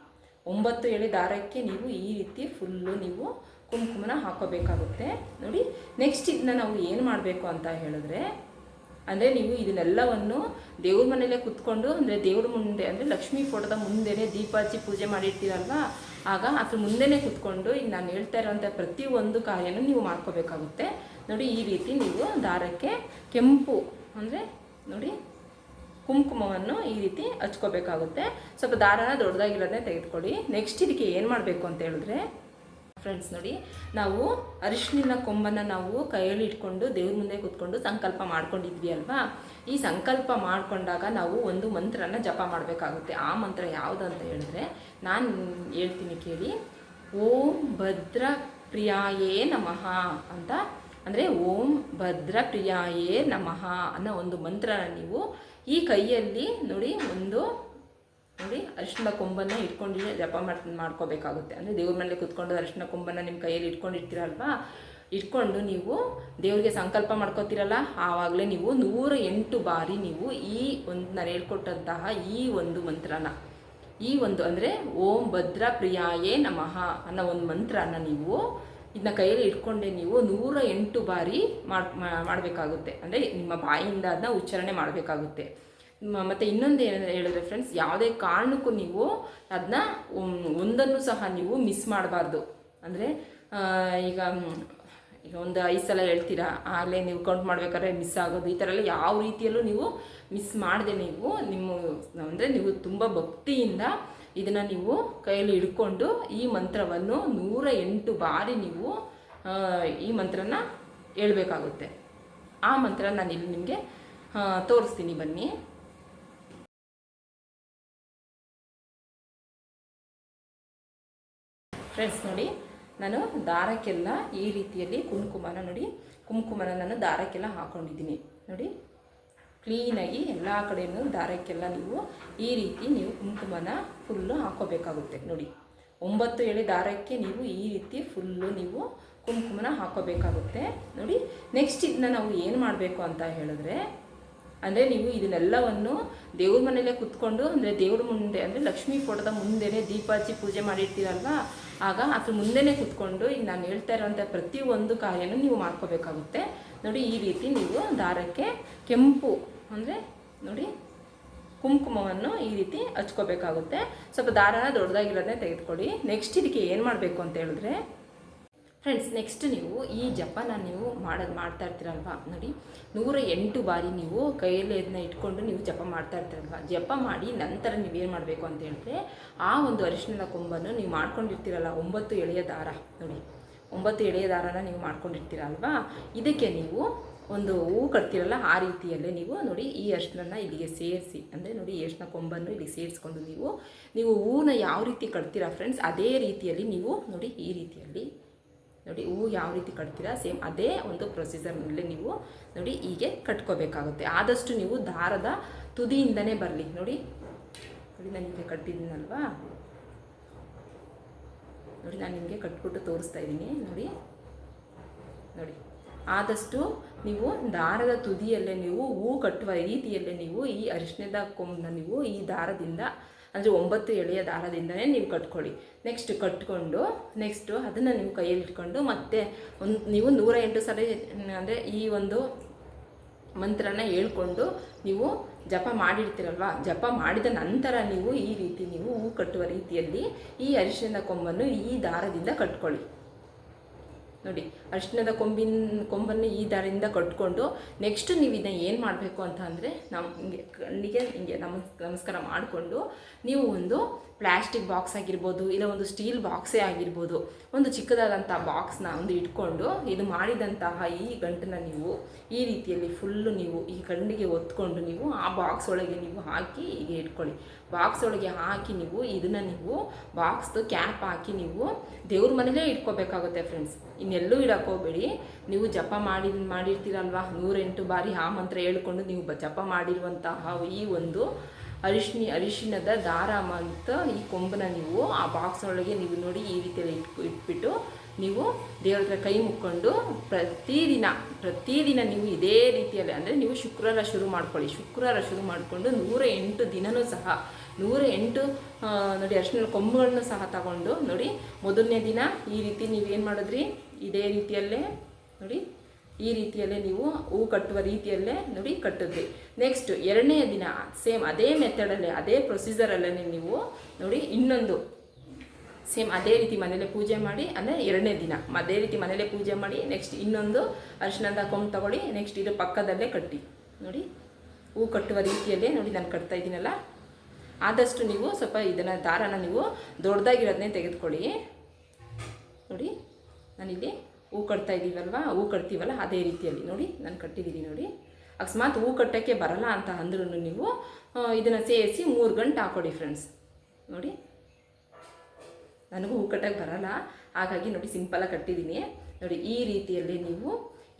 ಒಂಬತ್ತು ಎಳೆ ದಾರಕ್ಕೆ ನೀವು ಈ ರೀತಿ ಫುಲ್ಲು ನೀವು ಕುಂಕುಮನ ಹಾಕೋಬೇಕಾಗುತ್ತೆ. ನೋಡಿ ನೆಕ್ಸ್ಟ್ ಇದನ್ನ ನಾವು ಏನು ಮಾಡಬೇಕು ಅಂತ ಹೇಳಿದ್ರೆ ಅಂದರೆ ನೀವು ಇದನ್ನೆಲ್ಲವನ್ನು ದೇವ್ರ ಮನೆಯಲ್ಲೇ ಕುತ್ಕೊಂಡು, ಅಂದರೆ ದೇವ್ರ ಮುಂದೆ, ಅಂದರೆ ಲಕ್ಷ್ಮೀ ಫೋಟೋದ ಮುಂದೆನೇ ದೀಪ ಹಚ್ಚಿ ಪೂಜೆ ಮಾಡಿರ್ತೀರಲ್ವ? ಆಗ ಅದ್ರ ಮುಂದೆನೇ ಕುತ್ಕೊಂಡು, ಈಗ ನಾನು ಹೇಳ್ತಾ ಇರೋಂಥ ಪ್ರತಿಯೊಂದು ಕಾರ್ಯನೂ ನೀವು ಮಾಡ್ಕೋಬೇಕಾಗುತ್ತೆ. ನೋಡಿ, ಈ ರೀತಿ ನೀವು ದಾರಕ್ಕೆ ಕೆಂಪು, ಅಂದರೆ ನೋಡಿ, ಕುಂಕುಮವನ್ನು ಈ ರೀತಿ ಹಚ್ಕೋಬೇಕಾಗುತ್ತೆ. ಸ್ವಲ್ಪ ದಾರನ ದೊಡ್ಡದಾಗಿರೋದನ್ನೇ ತೆಗೆದುಕೊಳ್ಳಿ. ನೆಕ್ಸ್ಟ್ ಇದಕ್ಕೆ ಏನು ಮಾಡಬೇಕು ಅಂತ ಹೇಳಿದ್ರೆ ಫ್ರೆಂಡ್ಸ್ ನೋಡಿ, ನಾವು ಅರಿಶಿನ ಕೊಂಬನ್ನು ನಾವು ಕೈಯಲ್ಲಿ ಇಟ್ಕೊಂಡು ದೇವ್ರ ಮುಂದೆ ಕೂತ್ಕೊಂಡು ಸಂಕಲ್ಪ ಮಾಡ್ಕೊಂಡಿದ್ವಿ ಅಲ್ವಾ? ಈ ಸಂಕಲ್ಪ ಮಾಡಿಕೊಂಡಾಗ ನಾವು ಒಂದು ಮಂತ್ರನ ಜಪ ಮಾಡಬೇಕಾಗುತ್ತೆ. ಆ ಮಂತ್ರ ಯಾವುದು ಅಂತ ಹೇಳಿದ್ರೆ, ನಾನು ಹೇಳ್ತೀನಿ ಕೇಳಿ. ಓಂ ಭದ್ರ ಪ್ರಿಯಾಯೇ ನಮಃ ಅಂತ. ಅಂದರೆ ಓಂ ಭದ್ರ ಪ್ರಿಯಾಯೇ ನಮಃ ಅನ್ನೋ ಒಂದು ಮಂತ್ರನ ನೀವು ಈ ಕೈಯಲ್ಲಿ ನೋಡಿ ಒಂದು ನೋಡಿ ಅರಿಶಿನ ಕೊಂಬನ್ನು ಇಟ್ಕೊಂಡು ಜಪ ಮಾಡಿ ಮಾಡ್ಕೋಬೇಕಾಗುತ್ತೆ. ಅಂದರೆ ದೇವ್ರ ಮನೇಲಿ ಕುತ್ಕೊಂಡು ಅರಿಶಿನ ಕೊಂಬನ್ನು ನಿಮ್ಮ ಕೈಯಲ್ಲಿ ಇಟ್ಕೊಂಡಿರ್ತೀರಲ್ವಾ ಇಟ್ಕೊಂಡು ನೀವು ದೇವರಿಗೆ ಸಂಕಲ್ಪ ಮಾಡ್ಕೋತೀರಲ್ಲ? ಆವಾಗಲೇ ನೀವು ನೂರ ಎಂಟು ಬಾರಿ ನೀವು ಈ ಒಂದು ನಾನು ಹೇಳ್ಕೊಟ್ಟಂತಹ ಈ ಒಂದು ಮಂತ್ರನ, ಈ ಒಂದು ಅಂದರೆ ಓಂ ಭದ್ರ ಪ್ರಿಯಾಯೇ ನಮಃ ಅನ್ನೋ ಒಂದು ಮಂತ್ರನ ನೀವು ಇದನ್ನ ಕೈಯಲ್ಲಿ ಇಟ್ಕೊಂಡೆ ನೀವು ನೂರ ಎಂಟು ಬಾರಿ ಮಾಡ್ ಮಾಡಬೇಕಾಗುತ್ತೆ. ಅಂದರೆ ನಿಮ್ಮ ಬಾಯಿಂದ ಅದನ್ನ ಉಚ್ಚಾರಣೆ ಮಾಡಬೇಕಾಗುತ್ತೆ. ಮತ್ತು ಇನ್ನೊಂದು ಏನು ಹೇಳಿದ್ರೆ ಫ್ರೆಂಡ್ಸ್ ಯಾವುದೇ ಕಾರಣಕ್ಕೂ ನೀವು ಅದನ್ನ ಒಂದನ್ನು ಸಹ ನೀವು ಮಿಸ್ ಮಾಡಬಾರ್ದು. ಅಂದರೆ ಈಗ ಈಗ ಒಂದು ಐದು ಸಲ ಹೇಳ್ತೀರಾ, ಆಗಲೇ ನೀವು ಕೌಂಟ್ ಮಾಡ್ಬೇಕಾದ್ರೆ ಮಿಸ್ ಆಗೋದು, ಈ ಥರ ಎಲ್ಲ ಯಾವ ರೀತಿಯಲ್ಲೂ ನೀವು ಮಿಸ್ ಮಾಡದೆ ನೀವು ನಿಮ್ಮ, ಅಂದರೆ ನೀವು ತುಂಬ ಭಕ್ತಿಯಿಂದ ಇದನ್ನು ನೀವು ಕೈಯಲ್ಲಿ ಹಿಡ್ಕೊಂಡು ಈ ಮಂತ್ರವನ್ನು ನೂರ ಎಂಟು ಬಾರಿ ನೀವು ಈ ಮಂತ್ರನ ಹೇಳ್ಬೇಕಾಗುತ್ತೆ. ಆ ಮಂತ್ರ ನಾನು ಇಲ್ಲಿ ನಿಮಗೆ ತೋರಿಸ್ತೀನಿ ಬನ್ನಿ. ಫ್ರೆಂಡ್ಸ್ ನೋಡಿ, ನಾನು ದಾರಕ್ಕೆಲ್ಲ ಈ ರೀತಿಯಲ್ಲಿ ಕುಂಕುಮನ ನೋಡಿ, ಕುಂಕುಮನ ನಾನು ದಾರಕ್ಕೆಲ್ಲ ಹಾಕೊಂಡಿದ್ದೀನಿ. ನೋಡಿ ಕ್ಲೀನಾಗಿ ಎಲ್ಲ ಕಡೆಯೂ ದಾರಕ್ಕೆಲ್ಲ ನೀವು ಈ ರೀತಿ ನೀವು ಕುಂಕುಮನ ಫುಲ್ಲು ಹಾಕೋಬೇಕಾಗುತ್ತೆ. ನೋಡಿ, ಒಂಬತ್ತು ಎಳೆ ದಾರಕ್ಕೆ ನೀವು ಈ ರೀತಿ ಫುಲ್ಲು ನೀವು ಕುಂಕುಮನ ಹಾಕೋಬೇಕಾಗುತ್ತೆ. ನೋಡಿ ನೆಕ್ಸ್ಟ್ ಇದನ್ನ ನಾವು ಏನು ಮಾಡಬೇಕು ಅಂತ ಹೇಳಿದ್ರೆ, ಅಂದರೆ ನೀವು ಇದನ್ನೆಲ್ಲವನ್ನು ದೇವ್ರ ಮನೆಯಲ್ಲೇ ಕುತ್ಕೊಂಡು, ಅಂದರೆ ದೇವ್ರ ಮುಂದೆ, ಅಂದರೆ ಲಕ್ಷ್ಮೀ ಫೋಟೋದ ಮುಂದೆನೇ ದೀಪ ಹಚ್ಚಿ ಪೂಜೆ ಮಾಡಿರ್ತೀರಲ್ವ ಆಗ ಅದ್ರ ಮುಂದೆನೆ ಕುತ್ಕೊಂಡು ಈಗ ನಾನು ಹೇಳ್ತಾ ಇರೋಂಥ ಪ್ರತಿಯೊಂದು ಕಾರ್ಯನೂ ನೀವು ಮಾಡ್ಕೋಬೇಕಾಗುತ್ತೆ. ನೋಡಿ ಈ ರೀತಿ ನೀವು ದಾರಕ್ಕೆ ಕೆಂಪು ಅಂದರೆ ನೋಡಿ ಕುಂಕುಮವನ್ನು ಈ ರೀತಿ ಹಚ್ಕೋಬೇಕಾಗುತ್ತೆ. ಸ್ವಲ್ಪ ದಾರನ ದೊಡ್ಡದಾಗಿರೋದನ್ನೇ ತೆಗೆದುಕೊಳ್ಳಿ. ನೆಕ್ಸ್ಟ್ ಇದಕ್ಕೆ ಏನು ಮಾಡಬೇಕು ಅಂತ ಹೇಳಿದ್ರೆ ಫ್ರೆಂಡ್ಸ್ ನೆಕ್ಸ್ಟ್ ನೀವು ಈ ಜಪನ ನೀವು ಮಾಡೋದು ಮಾಡ್ತಾ ಇರ್ತೀರಲ್ವ? ನೋಡಿ, ನೂರ ಎಂಟು ಬಾರಿ ನೀವು ಕೈಯಲ್ಲಿ ಅದನ್ನ ಇಟ್ಕೊಂಡು ನೀವು ಜಪ ಮಾಡ್ತಾ ಇರ್ತೀರಲ್ವ? ಜಪ ಮಾಡಿ ನಂತರ ನೀವೇನು ಮಾಡಬೇಕು ಅಂತ ಹೇಳಿದ್ರೆ, ಆ ಒಂದು ಅರಿಶಿಣದ ಕೊಂಬನ್ನು ನೀವು ಮಾಡ್ಕೊಂಡಿರ್ತೀರಲ್ಲ, ಒಂಬತ್ತು ಎಳೆಯ ದಾರ, ನೋಡಿ. ಒಂಬತ್ತು ಎಳೆಯ ದಾರನ ನೀವು ಮಾಡ್ಕೊಂಡಿರ್ತೀರಲ್ವಾ? ಇದಕ್ಕೆ ನೀವು ಒಂದು ಹೂ ಕಟ್ತಿರಲ್ಲ, ಆ ರೀತಿಯಲ್ಲೇ ನೀವು ನೋಡಿ ಈ ಅರ್ಶನನ್ನು ಇಲ್ಲಿಗೆ ಸೇರಿಸಿ, ಅಂದರೆ ನೋಡಿ ಅರ್ಶಿನ ಕೊಂಬನ್ನು ಇಲ್ಲಿ ಸೇರಿಸ್ಕೊಂಡು ನೀವು ನೀವು ಹೂನ ಯಾವ ರೀತಿ ಕಟ್ತೀರಾ ಫ್ರೆಂಡ್ಸ್ ಅದೇ ರೀತಿಯಲ್ಲಿ ನೀವು ನೋಡಿ ಈ ರೀತಿಯಲ್ಲಿ ನೋಡಿ, ಹೂವು ಯಾವ ರೀತಿ ಕಟ್ತೀರಾ? ಸೇಮ್ ಅದೇ ಒಂದು ಪ್ರೊಸೀಜರ್ನಲ್ಲಿ ನೀವು ನೋಡಿ, ಹೀಗೆ ಕಟ್ಕೋಬೇಕಾಗುತ್ತೆ. ಆದಷ್ಟು ನೀವು ದಾರದ ತುದಿಯಿಂದನೇ ಬರಲಿ. ನೋಡಿ ನೋಡಿ ನಾನು ನಿಮಗೆ ಕಟ್ಟಿದ್ದೀನಲ್ವಾ? ನೋಡಿ, ನಾನು ನಿಮಗೆ ಕಟ್ಬಿಟ್ಟು ತೋರಿಸ್ತಾ ಇದ್ದೀನಿ. ನೋಡಿ ನೋಡಿ. ಆದಷ್ಟು ನೀವು ದಾರದ ತುದಿಯಲ್ಲೇ ನೀವು ಹೂ ಕಟ್ಟುವ ರೀತಿಯಲ್ಲೇ ನೀವು ಈ ಅರಿಶಿಣದ ಕೊಂಬನ್ನ ನೀವು ಈ ದಾರದಿಂದ ಅಂದರೆ ಒಂಬತ್ತು ಎಳೆಯ ದಾರದಿಂದನೇ ನೀವು ಕಟ್ಕೊಳ್ಳಿ. ನೆಕ್ಸ್ಟ್ ಕಟ್ಕೊಂಡು ನೆಕ್ಸ್ಟು ಅದನ್ನು ನೀವು ಕೈಯಲ್ಲಿ ಇಟ್ಕೊಂಡು ಮತ್ತೆ ಒಂದು, ನೀವು ನೂರ ಎಂಟು ಸಲ ಅಂದರೆ ಈ ಒಂದು ಮಂತ್ರನ ಹೇಳ್ಕೊಂಡು ನೀವು ಜಪ ಮಾಡಿರ್ತೀರಲ್ವ? ಜಪ ಮಾಡಿದ ನಂತರ ನೀವು ಈ ರೀತಿ ನೀವು ಹೂ ಕಟ್ಟುವ ರೀತಿಯಲ್ಲಿ ಈ ಅರಿಶಿನ ಕೊಂಬನ್ನು ಈ ದಾರದಿಂದ ಕಟ್ಕೊಳ್ಳಿ. ನೋಡಿ ಅರಿಶಿನದ ಕೊಂಬಿನ, ಕೊಂಬನ್ನು ಈ ದಾರದಿಂದ ಕಟ್ಕೊಂಡು ನೆಕ್ಸ್ಟ್ ನೀವು ಇದನ್ನ ಏನು ಮಾಡಬೇಕು ಅಂತ ಅಂದರೆ ನಮ್ಮ ಹಿಂಗೆ ಕಣ್ಣಿಗೆ ಹಿಂಗೆ ನಮಸ್ ನಮಸ್ಕಾರ ಮಾಡಿಕೊಂಡು ನೀವು ಒಂದು ಪ್ಲ್ಯಾಸ್ಟಿಕ್ ಬಾಕ್ಸ್ ಆಗಿರ್ಬೋದು, ಇಲ್ಲ ಒಂದು ಸ್ಟೀಲ್ ಬಾಕ್ಸೇ ಆಗಿರ್ಬೋದು, ಒಂದು ಚಿಕ್ಕದಾದಂಥ ಬಾಕ್ಸ್ನ ಒಂದು ಇಟ್ಕೊಂಡು ಇದು ಮಾಡಿದಂತಹ ಈ ಗಂಟನ್ನು ನೀವು ಈ ರೀತಿಯಲ್ಲಿ ಫುಲ್ಲು ನೀವು ಈ ಕಣ್ಣಿಗೆ ಒತ್ಕೊಂಡು ನೀವು ಆ ಬಾಕ್ಸ್ ಒಳಗೆ ನೀವು ಹಾಕಿ ಹೀಗೆ ಇಟ್ಕೊಳ್ಳಿ. ಬಾಕ್ಸ್ ಒಳಗೆ ಹಾಕಿ ನೀವು ಇದನ್ನು ನೀವು ಬಾಕ್ಸ್ದು ಕ್ಯಾಪ್ ಹಾಕಿ ನೀವು ದೇವ್ರ ಮನೇಲೇ ಇಟ್ಕೋಬೇಕಾಗುತ್ತೆ ಫ್ರೆಂಡ್ಸ್ ಇನ್ನೆಲ್ಲೂ ಇಡೋಕ್ಕೋಗ್ಬೇಡಿ ನೀವು ಜಪ ಮಾಡಿ ಮಾಡಿರ್ತೀರಲ್ವಾ? ನೂರೆಂಟು ಬಾರಿ ಆ ಮಂತ್ರ ಹೇಳ್ಕೊಂಡು ನೀವು ಜಪ ಮಾಡಿರುವಂತಹ ಈ ಒಂದು ಅರಿಶಿಣಿ ಅರಿಶಿನದ ದಾರ ಅಂತ ಈ ಕೊಂಬನ ನೀವು ಆ ಬಾಕ್ಸ್ ಒಳಗೆ ನೀವು ನೋಡಿ ಈ ರೀತಿಯಲ್ಲಿ ಇಟ್ಬಿಟ್ಟು ನೀವು ದೇವರ ಕೈ ಮುಕ್ಕೊಂಡು ಪ್ರತಿದಿನ ಪ್ರತಿದಿನ ನೀವು ಇದೇ ರೀತಿಯಲ್ಲಿ ಅಂದರೆ ನೀವು ಶುಕ್ರವಾರ ಶುರು ಮಾಡ್ಕೊಳ್ಳಿ. ಶುಕ್ರವಾರ ಶುರು ಮಾಡಿಕೊಂಡು ನೂರ ಎಂಟು ದಿನವೂ ಸಹ ನೂರ ಎಂಟು ನೋಡಿ ಅರ್ಶಿನ ಕೊಂಬುಗಳನ್ನು ಸಹ ತಗೊಂಡು ನೋಡಿ ಮೊದಲನೇ ದಿನ ಈ ರೀತಿ ನೀವೇನು ಮಾಡಿದ್ರಿ? ಇದೇ ರೀತಿಯಲ್ಲೇ ನೋಡಿ, ಈ ರೀತಿಯಲ್ಲೇ ನೀವು ಹೂ ಕಟ್ಟುವ ರೀತಿಯಲ್ಲೇ ನೋಡಿ ಕಟ್ಟಿದ್ರಿ. ನೆಕ್ಸ್ಟ್ ಎರಡನೇ ದಿನ ಸೇಮ್ ಅದೇ ಮೆಥಡಲ್ಲೇ ಅದೇ ಪ್ರೊಸೀಜರಲ್ಲೇ ನೀವು ನೋಡಿ ಇನ್ನೊಂದು ಸೇಮ್ ಅದೇ ರೀತಿ ಮನೆಯಲ್ಲೇ ಪೂಜೆ ಮಾಡಿ, ಅಂದರೆ ಎರಡನೇ ದಿನ. ಅದೇ ರೀತಿ ಮನೆಯಲ್ಲೇ ಪೂಜೆ ಮಾಡಿ ನೆಕ್ಸ್ಟ್ ಇನ್ನೊಂದು ಅರಿಶಿಣದ ಕೊಂಬು ತಗೊಳ್ಳಿ ನೆಕ್ಸ್ಟ್ ಇದು ಪಕ್ಕದಲ್ಲೇ ಕಟ್ಟಿ. ನೋಡಿ, ಹೂ ಕಟ್ಟುವ ರೀತಿಯಲ್ಲೇ ನೋಡಿ ನಾನು ಕಟ್ತಾ ಇದ್ದೀನಲ್ಲ. ಆದಷ್ಟು ನೀವು ಸ್ವಲ್ಪ ಇದನ್ನು ದಾರನ ನೀವು ದೊಡ್ಡದಾಗಿರೋದನ್ನೇ ತೆಗೆದುಕೊಳ್ಳಿ. ನೋಡಿ, ನಾನಿಲ್ಲಿ ಹೂ ಕಟ್ತಾ ಇದ್ದೀವಲ್ವ ಹೂ ಕಟ್ತೀವಲ್ಲ, ಅದೇ ರೀತಿಯಲ್ಲಿ. ನೋಡಿ, ನಾನು ಕಟ್ಟಿದ್ದೀನಿ ನೋಡಿ. ಅಕಸ್ಮಾತ್ ಹೂ ಕಟ್ಟೋಕ್ಕೆ ಬರಲ್ಲ ಅಂತ ಅಂದ್ರೂ ನೀವು ಇದನ್ನು ಸೇರಿಸಿ ಮೂರು ಗಂಟೆ ಹಾಕೊಡಿ ಫ್ರೆಂಡ್ಸ್ ನೋಡಿ ನನಗೂ ಹೂ ಕಟ್ಟಾಗಿ ಬರಲ್ಲ. ಹಾಗಾಗಿ ನೋಡಿ ಸಿಂಪಲಾಗಿ ಕಟ್ಟಿದ್ದೀನಿ ನೋಡಿ ಈ ರೀತಿಯಲ್ಲಿ ನೀವು